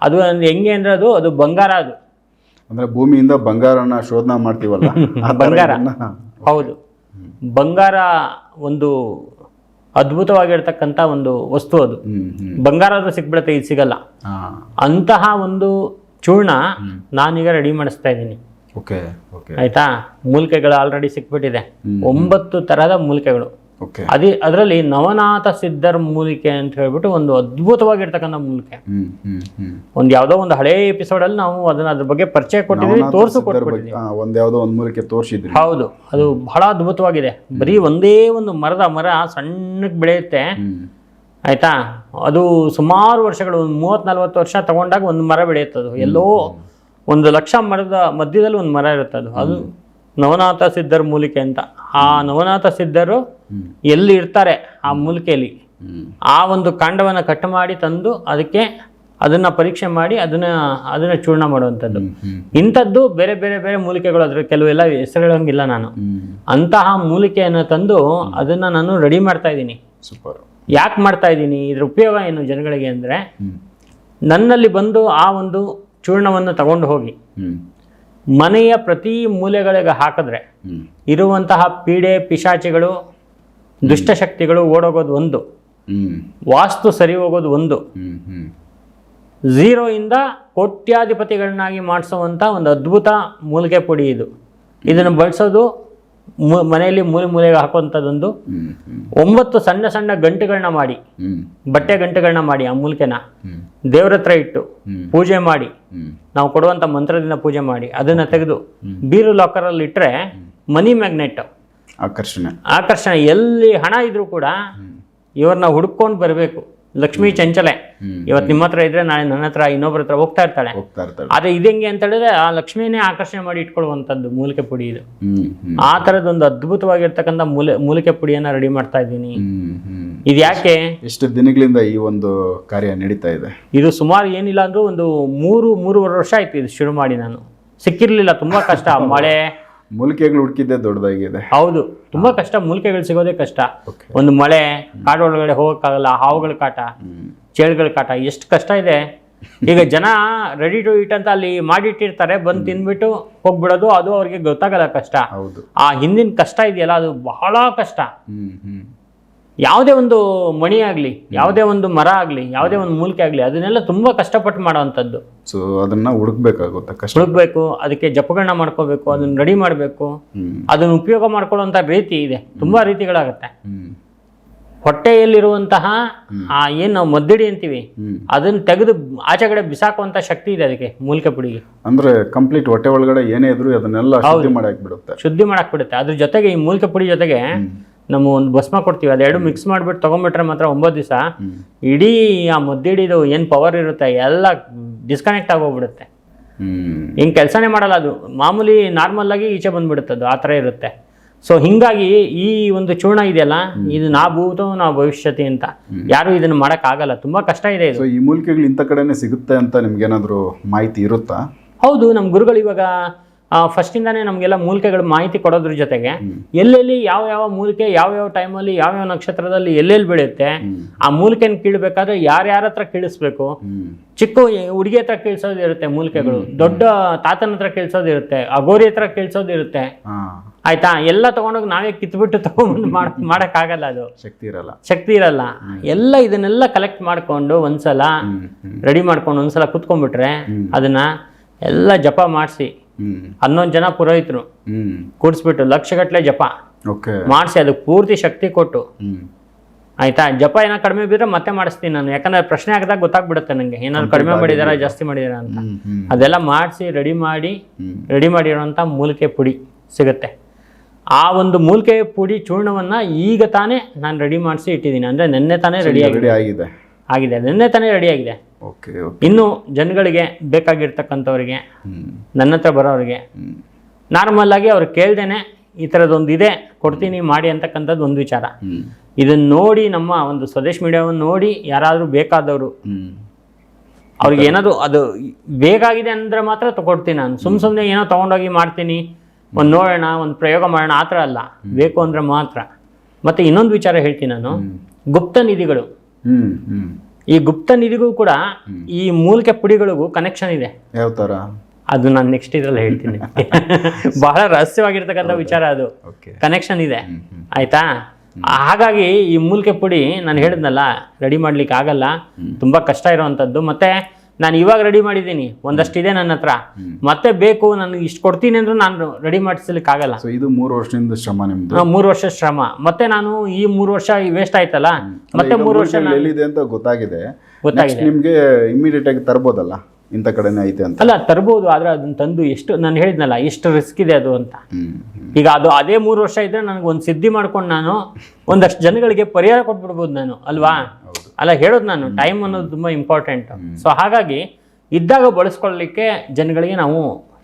Speaker 1: ಅದು ಹೆಂಗೆ ಅಂದ್ರೆ ಅದು ಅದು ಬಂಗಾರ ಅದು.
Speaker 2: ಅಂದ್ರೆ ಭೂಮಿಯಿಂದ ಬಂಗಾರನ ಶೋಧನ ಮಾಡ್ತೀವಲ್ಲ?
Speaker 1: ಬಂಗಾರ. ಹೌದು. ಬಂಗಾರ ಒಂದು ಅದ್ಭುತವಾಗಿರ್ತಕ್ಕಂಥ ಒಂದು ವಸ್ತು ಅದು. ಬಂಗಾರ ಆದ್ರೂ ಸಿಕ್ಬಿಡತ್ತೆ ಇದು ಸಿಗಲ್ಲ. ಅಂತಹ ಒಂದು ಚೂರ್ಣ ನಾನೀಗ ರೆಡಿ ಮಾಡಿಸ್ತಾ ಇದ್ದೀನಿ.
Speaker 2: ಓಕೆ
Speaker 1: ಆಯ್ತಾ? ಮೂಲಿಕೆಗಳು ಆಲ್ರೆಡಿ ಸಿಕ್ಬಿಟ್ಟಿದೆ. ಒಂಬತ್ತು ತರಹದ ಮೂಲಿಕೆಗಳು. ಅದೇ ಅದರಲ್ಲಿ ನವನಾಥ ಸಿದ್ಧರ್ ಮೂಲಿಕೆ ಅಂತ ಹೇಳ್ಬಿಟ್ಟು ಒಂದು ಅದ್ಭುತವಾಗಿರ್ತಕ್ಕಂಥ ಮೂಲಿಕೆ. ಒಂದ್ ಯಾವುದೋ ಒಂದು ಹಳೆ ಎಪಿಸೋಡ್ ಅಲ್ಲಿ ನಾವು ಅದನ್ನ ಅದ್ರ ಬಗ್ಗೆ ಪರಿಚಯ ಕೊಟ್ಟಿದ್ವಿ ತೋರಿಸು
Speaker 2: ಒಂದ್ ಯಾವ್ದೋ ಒಂದ್ ಮೂಲಿಕೆ ತೋರಿಸಿದ್ರಿ.
Speaker 1: ಹೌದು. ಅದು ಬಹಳ ಅದ್ಭುತವಾಗಿದೆ. ಬರೀ ಒಂದೇ ಒಂದು ಮರದ ಮರ ಸಣ್ಣಕ್ಕೆ ಬೆಳೆಯುತ್ತೆ. ಆಯ್ತಾ? ಅದು ಸುಮಾರು ವರ್ಷಗಳು ಒಂದು ಮೂವತ್ತು ನಲ್ವತ್ತು ವರ್ಷ ತಗೊಂಡಾಗ ಒಂದು ಮರ ಬೆಳೆಯುತ್ತೆ ಅದು ಎಲ್ಲೋ ಒಂದು ಲಕ್ಷ ಮರದ ಮಧ್ಯದಲ್ಲಿ ಒಂದು ಮರ ಇರುತ್ತೆ ಅದು. ಅದು ನವನಾಥ ಸಿದ್ಧರ ಮೂಲಿಕೆ ಅಂತ. ಆ ನವನಾಥ ಸಿದ್ಧರು ಎಲ್ಲಿ ಇರ್ತಾರೆ ಆ ಮೂಲಿಕೆಯಲ್ಲಿ? ಆ ಒಂದು ಕಾಂಡವನ್ನು ಕಟ್ ಮಾಡಿ ತಂದು ಅದಕ್ಕೆ ಅದನ್ನ ಪರೀಕ್ಷೆ ಮಾಡಿ ಅದನ್ನ ಅದನ್ನ ಚೂರ್ಣ ಮಾಡುವಂಥದ್ದು. ಇಂಥದ್ದು ಬೇರೆ ಬೇರೆ ಬೇರೆ ಮೂಲಿಕೆಗಳು ಅದ್ರ ಕೆಲವೆಲ್ಲ ಹೆಸರು ಹೇಳೋಂಗಿಲ್ಲ ನಾನು. ಅಂತಹ ಮೂಲಿಕೆಯನ್ನು ತಂದು ಅದನ್ನ ನಾನು ರೆಡಿ ಮಾಡ್ತಾ ಇದ್ದೀನಿ. ಯಾಕೆ ಮಾಡ್ತಾ ಇದ್ದೀನಿ? ಇದ್ರ ಉಪಯೋಗ ಏನು ಜನಗಳಿಗೆ ಅಂದರೆ ನನ್ನಲ್ಲಿ ಬಂದು ಆ ಒಂದು ಚೂರ್ಣವನ್ನು ತಗೊಂಡು ಹೋಗಿ. ಮನೆಯ ಪ್ರತಿ ಮೂಲೆಗಳಿಗೆ ಹಾಕಿದ್ರೆ ಇರುವಂತಹ ಪೀಡೆ ಪಿಶಾಚಿಗಳು ದುಷ್ಟಶಕ್ತಿಗಳು ಓಡೋಗೋದು ಒಂದು. ವಾಸ್ತು ಸರಿ ಹೋಗೋದು ಒಂದು.
Speaker 2: ಹ್ಮ್ ಹ್ಮ್.
Speaker 1: ಝೀರೋ ಇಂದ ಕೋಟ್ಯಾಧಿಪತಿಗಳನ್ನಾಗಿ ಮಾಡಿಸುವಂಥ ಒಂದು ಅದ್ಭುತ ಮೂಲಿಕೆ ಪುಡಿ ಇದು. ಇದನ್ನು ಬಳಸೋದು ಮನೆಯಲ್ಲಿ ಮೂಲೆ ಮೂಲೆಗೆ ಹಾಕುವಂಥದ್ದೊಂದು ಒಂಬತ್ತು ಸಣ್ಣ ಸಣ್ಣ ಗಂಟುಗಳನ್ನ ಮಾಡಿ ಬಟ್ಟೆ ಗಂಟುಗಳನ್ನ ಮಾಡಿ ಆ ಮೂಲಿಕೆನ. ದೇವ್ರ ಹತ್ರ ಇಟ್ಟು ಪೂಜೆ ಮಾಡಿ ನಾವು ಕೊಡುವಂಥ ಮಂತ್ರದಿಂದ ಪೂಜೆ ಮಾಡಿ ಅದನ್ನ ತೆಗೆದು ಬೀರು ಲಾಕರಲ್ಲಿ ಇಟ್ಟರೆ ಮನಿ ಮ್ಯಾಗ್ನೆಟ್
Speaker 2: ಆಕರ್ಷಣೆ.
Speaker 1: ಆಕರ್ಷಣೆ. ಎಲ್ಲಿ ಹಣ ಇದ್ರೂ ಕೂಡ ಇವ್ರನ್ನ ಹುಡ್ಕೊಂಡು ಬರಬೇಕು. ಲಕ್ಷ್ಮೀ ಚಂಚಲೆ. ಇವತ್ತು ನಿಮ್ಮ ಹತ್ರ ಇದ್ರೆ ನಾಳೆ ನನ್ನ ಹತ್ರ ಇನ್ನೊಬ್ಬರ ಹತ್ರ ಹೋಗ್ತಾ ಇರ್ತಾಳೆ.
Speaker 2: ಹೋಗ್ತಾ ಇರ್ತಾಳೆ.
Speaker 1: ಆದರೆ ಇದೆಂಗೆ ಅಂತ ಹೇಳಿದ್ರೆ ಆ ಲಕ್ಷ್ಮಿನೇ ಆಕರ್ಷಣೆ ಮಾಡಿ ಇಟ್ಕೊಳ್ಳುವಂತದ್ದು ಮೂಲಿಕೆ ಪುಡಿ ಇದು. ಆ ಥರದೊಂದು ಅದ್ಭುತವಾಗಿರ್ತಕ್ಕಂಥ ಮೂಲೆ ಮೂಲಿಕೆ ಪುಡಿಯನ್ನ ರೆಡಿ ಮಾಡ್ತಾ ಇದ್ದೀನಿ. ಇದು ಯಾಕೆ?
Speaker 2: ಎಷ್ಟು ದಿನಗಳಿಂದ ಈ ಒಂದು ಕಾರ್ಯ ನಡೀತಾ ಇದೆ?
Speaker 1: ಇದು ಸುಮಾರು ಏನಿಲ್ಲ ಅಂದ್ರೂ ಒಂದು ಮೂರು ಮೂರುವರೆ ವರ್ಷ ಆಯ್ತು ಇದು ಶುರು ಮಾಡಿ ನಾನು. ಸಿಕ್ಕಿರ್ಲಿಲ್ಲ ತುಂಬಾ ಕಷ್ಟ. ಮಳೆ
Speaker 2: ಮೂಲಿಕೆಗಳು ಹುಡುಕಿದ್ದೆ ದೊಡ್ಡದಾಗಿದೆ.
Speaker 1: ಹೌದು ತುಂಬಾ ಕಷ್ಟ ಮೂಲಿಕೆಗಳು ಸಿಗೋದೇ ಕಷ್ಟ. ಒಂದು ಮಳೆ ಕಾಡೊಳಗಡೆ ಹೋಗೋಕ್ಕಾಗಲ್ಲ ಹಾವುಗಳ ಕಾಟ ಚೇಳುಗಳ ಕಾಟ ಎಷ್ಟು ಕಷ್ಟ ಇದೆ. ಈಗ ಜನ ರೆಡಿ ಟು ಇಟ್ ಅಂತ ಅಲ್ಲಿ ಮಾಡಿಟ್ಟಿರ್ತಾರೆ ಬಂದು ತಿನ್ಬಿಟ್ಟು ಹೋಗ್ಬಿಡೋದು ಅದು ಅವ್ರಿಗೆ ಗೊತ್ತಾಗಲ್ಲ ಕಷ್ಟ.
Speaker 2: ಹೌದು.
Speaker 1: ಆ ಹಿಂದಿನ ಕಷ್ಟ ಇದೆಯಲ್ಲ ಅದು ಬಹಳ ಕಷ್ಟ.
Speaker 2: ಹ್ಮ್ ಹ್ಮ್.
Speaker 1: ಯಾವುದೇ ಒಂದು ಮಣಿ ಆಗಲಿ ಯಾವುದೇ ಒಂದು ಮರ ಆಗಲಿ ಯಾವುದೇ ಒಂದು ಮೂಲಿಕೆ ಆಗಲಿ ಅದನ್ನೆಲ್ಲ ತುಂಬ ಕಷ್ಟಪಟ್ಟು ಮಾಡೋವಂಥದ್ದು.
Speaker 2: ಸೊ ಅದನ್ನ ಹುಡುಕ್ಬೇಕಾಗುತ್ತೆ ಕಷ್ಟ.
Speaker 1: ಹುಡುಕ್ಬೇಕು ಅದಕ್ಕೆ ಜಪಗಳನ್ನ ಮಾಡ್ಕೋಬೇಕು ಅದನ್ನ ರೆಡಿ ಮಾಡಬೇಕು. ಅದನ್ನ ಉಪಯೋಗ ಮಾಡ್ಕೊಳ್ಳುವಂಥ ರೀತಿ ಇದೆ ತುಂಬ ರೀತಿಗಳಾಗುತ್ತೆ. ಹೊಟ್ಟೆಯಲ್ಲಿರುವಂತಹ ಆ ಏನು ನಾವು ಮದ್ದಿಡಿ ಅಂತೀವಿ ಅದನ್ನ ತೆಗೆದು ಆಚೆ ಕಡೆ ಬಿಸಾಕುವಂತ ಶಕ್ತಿ ಇದೆ ಅದಕ್ಕೆ ಮೂಲಿಕೆ ಪುಡಿಗೆ.
Speaker 2: ಅಂದ್ರೆ ಕಂಪ್ಲೀಟ್ ಹೊಟ್ಟೆ ಒಳಗಡೆ ಏನೇ ಇದ್ರು ಅದನ್ನೆಲ್ಲ ಶುದ್ಧಿ ಮಾಡಕ್ ಹಾಕ್ಬಿಡುತ್ತೆ
Speaker 1: ಶುದ್ಧಿ ಮಾಡಕ್ ಬಿಡುತ್ತೆ ಅದ್ರ ಜೊತೆಗೆ ಈ ಮೂಲಿಕೆ ಪುಡಿ ಜೊತೆಗೆ ನಮ್ಮ ಒಂದು ಭಸ್ಮ ಕೊಡ್ತೀವಿ ಅದೆರಡು ಮಿಕ್ಸ್ ಮಾಡಿಬಿಟ್ಟು ತೊಗೊಂಬಿಟ್ರೆ ಮಾತ್ರ ಒಂಬತ್ತು ದಿವಸ ಇಡೀ ಆ ಮದ್ದಿಡಿದು ಏನು ಪವರ್ ಇರುತ್ತೆ ಎಲ್ಲ ಡಿಸ್ಕನೆಕ್ಟ್ ಆಗೋಗ್ಬಿಡುತ್ತೆ. ಹಿಂಗೆ ಕೆಲಸನೇ ಮಾಡಲ್ಲ ಅದು. ಮಾಮೂಲಿ ನಾರ್ಮಲ್ ಆಗಿ ಈಚೆ ಬಂದ್ಬಿಡುತ್ತೆ ಅದು ಆ ಥರ ಇರುತ್ತೆ. ಸೊ ಹಿಂಗಾಗಿ ಈ ಒಂದು ಚೂರ್ಣ ಇದೆಯಲ್ಲ ಇದು ನಾ ಭೂತ ನಾ ಭವಿಷ್ಯತಿ ಅಂತ. ಯಾರು ಇದನ್ನು ಆಗಲ್ಲ ತುಂಬಾ ಕಷ್ಟ ಇದೆ ಇದು.
Speaker 2: ಸೊ ಈ ಮೂಲಿಕೆಗಳು ಇಂಥ ಕಡೆನೆ ಸಿಗುತ್ತೆ ಅಂತ ನಿಮ್ಗೇನಾದ್ರು ಮಾಹಿತಿ ಇರುತ್ತಾ?
Speaker 1: ಹೌದು ನಮ್ಮ ಗುರುಗಳು ಇವಾಗ ಫಸ್ಟಿಂದಾನೇ ನಮಗೆಲ್ಲ ಮೂಲಿಕೆಗಳ ಮಾಹಿತಿ ಕೊಡೋದ್ರ ಜೊತೆಗೆ ಎಲ್ಲೆಲ್ಲಿ ಯಾವ ಯಾವ ಮೂಲಿಕೆ ಯಾವ ಯಾವ ಟೈಮಲ್ಲಿ ಯಾವ ಯಾವ ನಕ್ಷತ್ರದಲ್ಲಿ ಎಲ್ಲೆಲ್ಲಿ ಬೆಳೆಯುತ್ತೆ ಆ ಮೂಲಿಕೆನ ಕೀಳ್ಬೇಕಾದ್ರೆ ಯಾರ್ಯಾರ ಹತ್ರ ಕೀಳಿಸ್ಬೇಕು. ಚಿಕ್ಕ ಹುಡುಗಿ ಹತ್ರ ಕೀಳ್ಸೋದಿರುತ್ತೆ ಮೂಲಿಕೆಗಳು ದೊಡ್ಡ ತಾತನ ಹತ್ರ ಕೀಳ್ಸೋದಿರುತ್ತೆ ಅಗೋರಿ ಹತ್ರ
Speaker 2: ಕೀಳ್ಸೋದಿರುತ್ತೆ
Speaker 1: ಆಯ್ತಾ? ಎಲ್ಲ ತಗೊಂಡೋಗಿ ನಾವೇ ಕಿತ್ಬಿಟ್ಟು ತಗೊಂಡು ಮಾಡ್ ಮಾಡೋಕ್ಕಾಗಲ್ಲ ಅದು.
Speaker 2: ಶಕ್ತಿ ಇರಲ್ಲ.
Speaker 1: ಶಕ್ತಿ ಇರಲ್ಲ. ಎಲ್ಲ ಇದನ್ನೆಲ್ಲ ಕಲೆಕ್ಟ್ ಮಾಡ್ಕೊಂಡು ಒಂದ್ಸಲ ರೆಡಿ ಮಾಡ್ಕೊಂಡು ಒಂದ್ಸಲ ಕುತ್ಕೊಂಡ್ಬಿಟ್ರೆ ಅದನ್ನ ಎಲ್ಲ ಜಪ ಮಾಡಿಸಿ. ಹನ್ನೊಂದು ಜನ ಪುರೋಹಿತರು. ಕೂಡಿಸ್ಬಿಟ್ಟು ಲಕ್ಷಗಟ್ಟಲೆ ಜಪ. ಮಾಡಿಸಿ ಅದಕ್ಕೆ ಪೂರ್ತಿ ಶಕ್ತಿ ಕೊಟ್ಟು. ಆಯ್ತಾ? ಜಪ ಏನೋ ಕಡಿಮೆ ಬಿದ್ರೆ ಮತ್ತೆ ಮಾಡಿಸ್ತೀನಿ ನಾನು. ಯಾಕಂದ್ರೆ ಪ್ರಶ್ನೆ ಆಗದಾಗ ಗೊತ್ತಾಗ್ಬಿಡುತ್ತೆ ನನಗೆ ಏನಾದ್ರು ಕಡಿಮೆ ಮಾಡಿದಾರ ಜಾಸ್ತಿ ಮಾಡಿದಾರ ಅಂತ. ಅದೆಲ್ಲ ಮಾಡಿಸಿ ರೆಡಿ ಮಾಡಿ ರೆಡಿ ಮಾಡಿರೋಂಥ ಮೂಲಿಕೆ ಪುಡಿ ಸಿಗುತ್ತೆ. ಆ ಒಂದು ಮೂಲಿಕೆ ಪುಡಿ ಚೂರ್ಣವನ್ನ ಈಗ ತಾನೇ ನಾನು ರೆಡಿ ಮಾಡಿಸಿ ಇಟ್ಟಿದ್ದೀನಿ. ಅಂದ್ರೆ ನಿನ್ನೆ ತಾನೇ ರೆಡಿ ಆಗಿದೆ.
Speaker 2: ಆಗಿದೆ.
Speaker 1: ನಿನ್ನೆ ತಾನೇ ರೆಡಿ ಆಗಿದೆ.
Speaker 2: ಓಕೆ
Speaker 1: ಇನ್ನು ಜನಗಳಿಗೆ ಬೇಕಾಗಿರ್ತಕ್ಕಂಥವ್ರಿಗೆ ನನ್ನ ಹತ್ರ ಬರೋರಿಗೆ ನಾರ್ಮಲ್ ಆಗಿ ಅವ್ರು ಕೇಳ್ದೇನೆ ಈ ಥರದ್ದೊಂದು ಇದೆ ಕೊಡ್ತೀನಿ ಮಾಡಿ ಅಂತಕ್ಕಂಥದ್ದು ಒಂದು ವಿಚಾರ. ಇದನ್ನು ನೋಡಿ ನಮ್ಮ ಒಂದು ಸ್ವದೇಶ್ ಮೀಡಿಯಾವನ್ನು ನೋಡಿ ಯಾರಾದರೂ ಬೇಕಾದವರು. ಅವ್ರಿಗೆ ಏನಾದ್ರು ಅದು ಬೇಕಾಗಿದೆ ಅಂದ್ರೆ ಮಾತ್ರ ತಗೊಡ್ತೀನಿ ನಾನು. ಸುಮ್ ಸುಮ್ಮನೆ ಏನೋ ತೊಗೊಂಡೋಗಿ ಮಾಡ್ತೀನಿ ಒಂದು ನೋಡೋಣ ಒಂದು ಪ್ರಯೋಗ ಮಾಡೋಣ ಆ ಥರ ಅಲ್ಲ. ಬೇಕು ಅಂದ್ರೆ ಮಾತ್ರ. ಮತ್ತೆ ಇನ್ನೊಂದು ವಿಚಾರ ಹೇಳ್ತೀನಿ ನಾನು. ಗುಪ್ತ ನಿಧಿಗಳು. ಈ ಗುಪ್ತ ನಿಧಿಗೂ ಕೂಡ ಈ ಮೂಲಿಕೆ ಪುಡಿಗಳಿಗೂ ಕನೆಕ್ಷನ್ ಇದೆ.
Speaker 2: ಯಾವ ಥರ
Speaker 1: ಅದು ನಾನು ನೆಕ್ಸ್ಟ್ ಇದ್ರಲ್ಲಿ ಹೇಳ್ತೀನಿ ಬಹಳ ರಹಸ್ಯವಾಗಿರ್ತಕ್ಕಂಥ ವಿಚಾರ ಅದು. ಕನೆಕ್ಷನ್ ಇದೆ. ಆಯ್ತಾ? ಹಾಗಾಗಿ ಈ ಮೂಲಿಕೆ ಪುಡಿ ನಾನು ಹೇಳಿದ್ನಲ್ಲ ರೆಡಿ ಮಾಡ್ಲಿಕ್ಕೆ ಆಗಲ್ಲ ತುಂಬಾ ಕಷ್ಟ ಇರುವಂತದ್ದು. ಮತ್ತೆ ನಾನು ಇವಾಗ ರೆಡಿ ಮಾಡಿದ್ದೀನಿ. ಒಂದಷ್ಟು ಇದೆ ನನ್ನ ಹತ್ರ. ಮತ್ತೆ ಬೇಕು ನನಗೆ ಇಷ್ಟು ಕೊಡ್ತೀನಿ ಅಂದ್ರೆ ನಾನು ರೆಡಿ ಮಾಡಿಸ್ಲಿಕ್ಕೆ ಆಗಲ್ಲ.
Speaker 2: ಸೊ ಇದು ಮೂರು ವರ್ಷದಿಂದ ಶ್ರಮ ನಿಮ್ದು?
Speaker 1: ಮೂರು ವರ್ಷ ಶ್ರಮ. ಮತ್ತೆ ನಾನು ಈ ಮೂರು ವರ್ಷ ವೇಸ್ಟ್ ಆಯ್ತಲ್ಲ? ಮತ್ತೆ ಮೂರು ವರ್ಷ
Speaker 2: ಎಲ್ಲಿದೆ ಅಂತ ಗೊತ್ತಾಗಿದೆ.
Speaker 1: ಗೊತ್ತಾಗಿದೆ.
Speaker 2: ನೆಕ್ಸ್ಟ್ ನಿಮ್ಗೆ ಇಮಿಡಿಯೇಟ್ ಆಗಿ ತರ್ಬೋದಲ್ಲ? ಇಂಥ ಕಡೆನೇ ಐತೆ ಅಂತ.
Speaker 1: ಅಲ್ಲ ತರ್ಬೋದು ಆದ್ರೆ ಅದನ್ನ ತಂದು ಎಷ್ಟು ನಾನು ಹೇಳಿದ್ನಲ್ಲ ಎಷ್ಟು ರಿಸ್ಕ್ ಇದೆ ಅದು ಅಂತ. ಈಗ ಅದು ಅದೇ ಮೂರು ವರ್ಷ ಇದ್ರೆ ನನಗೆ ಒಂದು ಸಿದ್ಧಿ ಮಾಡ್ಕೊಂಡು ನಾನು ಒಂದಷ್ಟು ಜನಗಳಿಗೆ ಪರಿಹಾರ ಕೊಟ್ಬಿಡ್ಬೋದು ನಾನು ಅಲ್ವಾ? ಅಲ್ಲ ಹೇಳೋದು ನಾನು ಟೈಮ್ ಅನ್ನೋದು ತುಂಬ ಇಂಪಾರ್ಟೆಂಟ್ ಸೊ ಹಾಗಾಗಿ ಇದ್ದಾಗ ಬಳಸ್ಕೊಳ್ಳಿಕ್ಕೆ ಜನಗಳಿಗೆ ನಾವು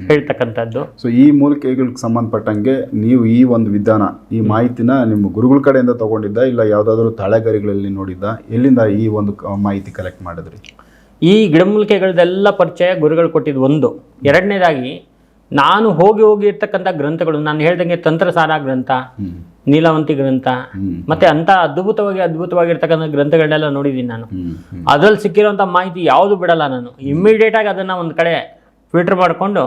Speaker 1: ಹೇಳ್ತಕ್ಕಂಥದ್ದು.
Speaker 2: ಸೊ ಈ ಮೂಲಿಕೆಗಳಿಗೆ ಸಂಬಂಧಪಟ್ಟಂಗೆ ನೀವು ಈ ಒಂದು ವಿಧಾನ ಈ ಮಾಹಿತಿನ ನಿಮ್ಮ ಗುರುಗಳ ಕಡೆಯಿಂದ ತಗೊಂಡಿದ್ದ ಇಲ್ಲ ಯಾವುದಾದ್ರೂ ತಾಳೆಗರಿಗಳಲ್ಲಿ ನೋಡಿದ್ದ? ಎಲ್ಲಿಂದ ಈ ಒಂದು ಮಾಹಿತಿ ಕಲೆಕ್ಟ್ ಮಾಡಿದ್ರಿ?
Speaker 1: ಈ ಗಿಡಮೂಲಿಕೆಗಳದೆಲ್ಲ ಪರಿಚಯ ಗುರುಗಳು ಕೊಟ್ಟಿದ್ದು ಒಂದು. ಎರಡನೇದಾಗಿ ನಾನು ಹೋಗಿ ಹೋಗಿ ಇರ್ತಕ್ಕಂಥ ಗ್ರಂಥಗಳು ನಾನು ಹೇಳ್ದಂಗೆ ತಂತ್ರಸಾರ ಗ್ರಂಥ ನೀಲವಂತಿ ಗ್ರಂಥ. ಮತ್ತೆ ಅಂತ ಅದ್ಭುತವಾಗಿ ಅದ್ಭುತವಾಗಿರ್ತಕ್ಕಂಥ ಗ್ರಂಥಗಳನ್ನೆಲ್ಲ ನೋಡಿದ್ದೀನಿ ನಾನು. ಅದ್ರಲ್ಲಿ ಸಿಕ್ಕಿರುವಂಥ ಮಾಹಿತಿ ಯಾವುದು ಬಿಡಲ್ಲ ನಾನು. ಇಮ್ಮಿಡಿಯೇಟ್ ಆಗಿ ಅದನ್ನ ಒಂದು ಕಡೆ ಫಿಲ್ಟರ್ ಮಾಡ್ಕೊಂಡು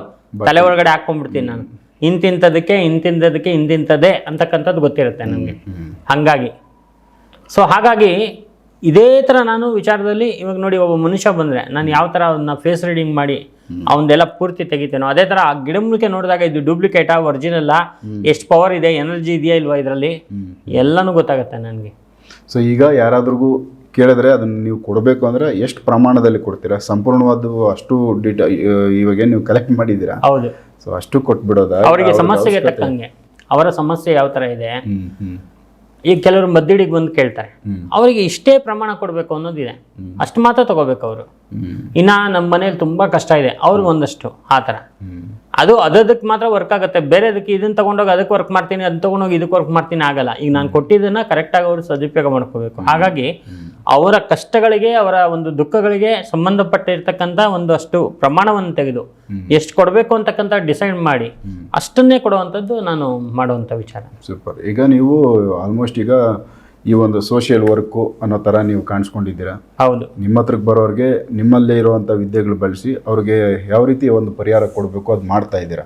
Speaker 1: ತಲೆ ಒಳಗಡೆ ಹಾಕೊಂಡ್ಬಿಡ್ತೀನಿ ನಾನು. ಇಂತಿಂಥದಕ್ಕೆ ಇಂತಿಂಥದಕ್ಕೆ ಇಂತಿಂಥದ್ದೇ ಅಂತಕ್ಕಂಥದ್ದು ಗೊತ್ತಿರುತ್ತೆ ನನಗೆ
Speaker 2: ಹಂಗಾಗಿ
Speaker 1: ಹಾಗಾಗಿ. ಸೊ ಹಾಗಾಗಿ ಇದೇ ಥರ ನಾನು ವಿಚಾರದಲ್ಲಿ ಇವಾಗ ನೋಡಿ ಒಬ್ಬ ಮನುಷ್ಯ ಬಂದರೆ ನಾನು ಯಾವ ಥರ ಅದನ್ನ ಫೇಸ್ ರೀಡಿಂಗ್ ಮಾಡಿ ಅವನ್ನೆಲ್ಲ ಪೂರ್ತಿ ತೆಗಿತೇನೋ. ಅದೇ ತರ ಆ ಗಿಡಮೂಲಿಕೆ ನೋಡಿದಾಗ ಇದು ಡೂಪ್ಲಿಕೇಟಾ ಒರಿಜಿನಲ್ಲ ಎಷ್ಟು ಪವರ್ ಇದೆ ಎನರ್ಜಿ ಇದೆಯಾ ಇಲ್ವಾ ಇದರಲ್ಲಿ? ಎಲ್ಲಾನು ಗೊತ್ತಾಗುತ್ತೆ ನನಗೆ.
Speaker 2: ಸೊ ಈಗ ಯಾರಾದ್ರಿಗೂ ಕೇಳಿದ್ರೆ ಅದನ್ನ ನೀವು ಕೊಡಬೇಕು ಅಂದ್ರೆ ಎಷ್ಟು ಪ್ರಮಾಣದಲ್ಲಿ ಕೊಡ್ತೀರಾ? ಸಂಪೂರ್ಣವಾದ ಅಷ್ಟು ಡಿಟ ಇವಾಗ ನೀವು ಕಲೆಕ್ಟ್ ಮಾಡಿದ್ದೀರಾ?
Speaker 1: ಹೌದು.
Speaker 2: ಸೊ ಅಷ್ಟು ಕೊಟ್ಬಿಡೋದ?
Speaker 1: ಅವರಿಗೆ ಸಮಸ್ಯೆಗೆ ತಕ್ಕಂಗೆ. ಅವರ ಸಮಸ್ಯೆ ಯಾವ ತರ ಇದೆ? ಈಗ ಕೆಲವರು ಮದ್ದಿಡಿಗೆ ಬಂದು ಕೇಳ್ತಾರೆ. ಅವರಿಗೆ ಇಷ್ಟೇ ಪ್ರಮಾಣ ಕೊಡಬೇಕು ಅನ್ನೋದಿದೆ. ಅಷ್ಟು ಮಾತ್ರ ತಗೋಬೇಕು ಅವರು. ಇನ್ನ ನಮ್ಮ ಮನೇಲಿ ತುಂಬಾ ಕಷ್ಟ ಇದೆ. ಅವ್ರಿಗೆ ಒಂದಷ್ಟು ಆ ಥರ.
Speaker 2: ಹ್ಮ್.
Speaker 1: ಅದು ಅದಕ್ಕೆ ಮಾತ್ರ ವರ್ಕ್ ಆಗುತ್ತೆ. ಬೇರೆ ಅದಕ್ಕೆ ಇದನ್ನ ತಗೊಂಡೋಗಿ ಅದಕ್ಕೆ ವರ್ಕ್ ಮಾಡ್ತೀನಿ ಅದನ್ನ ತಗೊಂಡೋಗಿ ಇದಕ್ಕೆ ವರ್ಕ್ ಮಾಡ್ತೀನಿ ಆಗಲ್ಲ. ಈಗ ನಾನು ಕೊಟ್ಟಿದ್ದನ್ನ ಕರೆಕ್ಟಾಗಿ ಅವರು ಸದುಪಯೋಗ ಮಾಡ್ಕೋಬೇಕು. ಹಾಗಾಗಿ ಅವರ ಕಷ್ಟಗಳಿಗೆ ಅವರ ಒಂದು ದುಃಖಗಳಿಗೆ ಸಂಬಂಧಪಟ್ಟಿರ್ತಕ್ಕಂಥ ಒಂದಷ್ಟು ಪ್ರಮಾಣವನ್ನು ತೆಗೆದು ಎಷ್ಟು ಕೊಡಬೇಕು ಅಂತಕ್ಕಂಥ ಡಿಸೈಡ್ ಮಾಡಿ ಅಷ್ಟನ್ನೇ ಕೊಡುವಂಥದ್ದು ನಾನು ಮಾಡುವಂಥ ವಿಚಾರ.
Speaker 2: ಸೂಪರ್. ಈಗ ನೀವು ಆಲ್ಮೋಸ್ಟ್ ಈಗ ಈ ಒಂದು ಸೋಷಿಯಲ್ ವರ್ಕು ಅನ್ನೋ ಥರ ನೀವು ಕಾಣಿಸ್ಕೊಂಡಿದ್ದೀರಾ?
Speaker 1: ಹೌದು.
Speaker 2: ನಿಮ್ಮ ಹತ್ರಕ್ಕೆ ಬರೋರಿಗೆ ನಿಮ್ಮಲ್ಲೇ ಇರುವಂಥ ವಿದ್ಯೆಗಳು ಬಳಸಿ ಅವ್ರಿಗೆ ಯಾವ ರೀತಿ ಒಂದು ಪರಿಹಾರ ಕೊಡಬೇಕು ಅದು ಮಾಡ್ತಾ ಇದ್ದೀರಾ?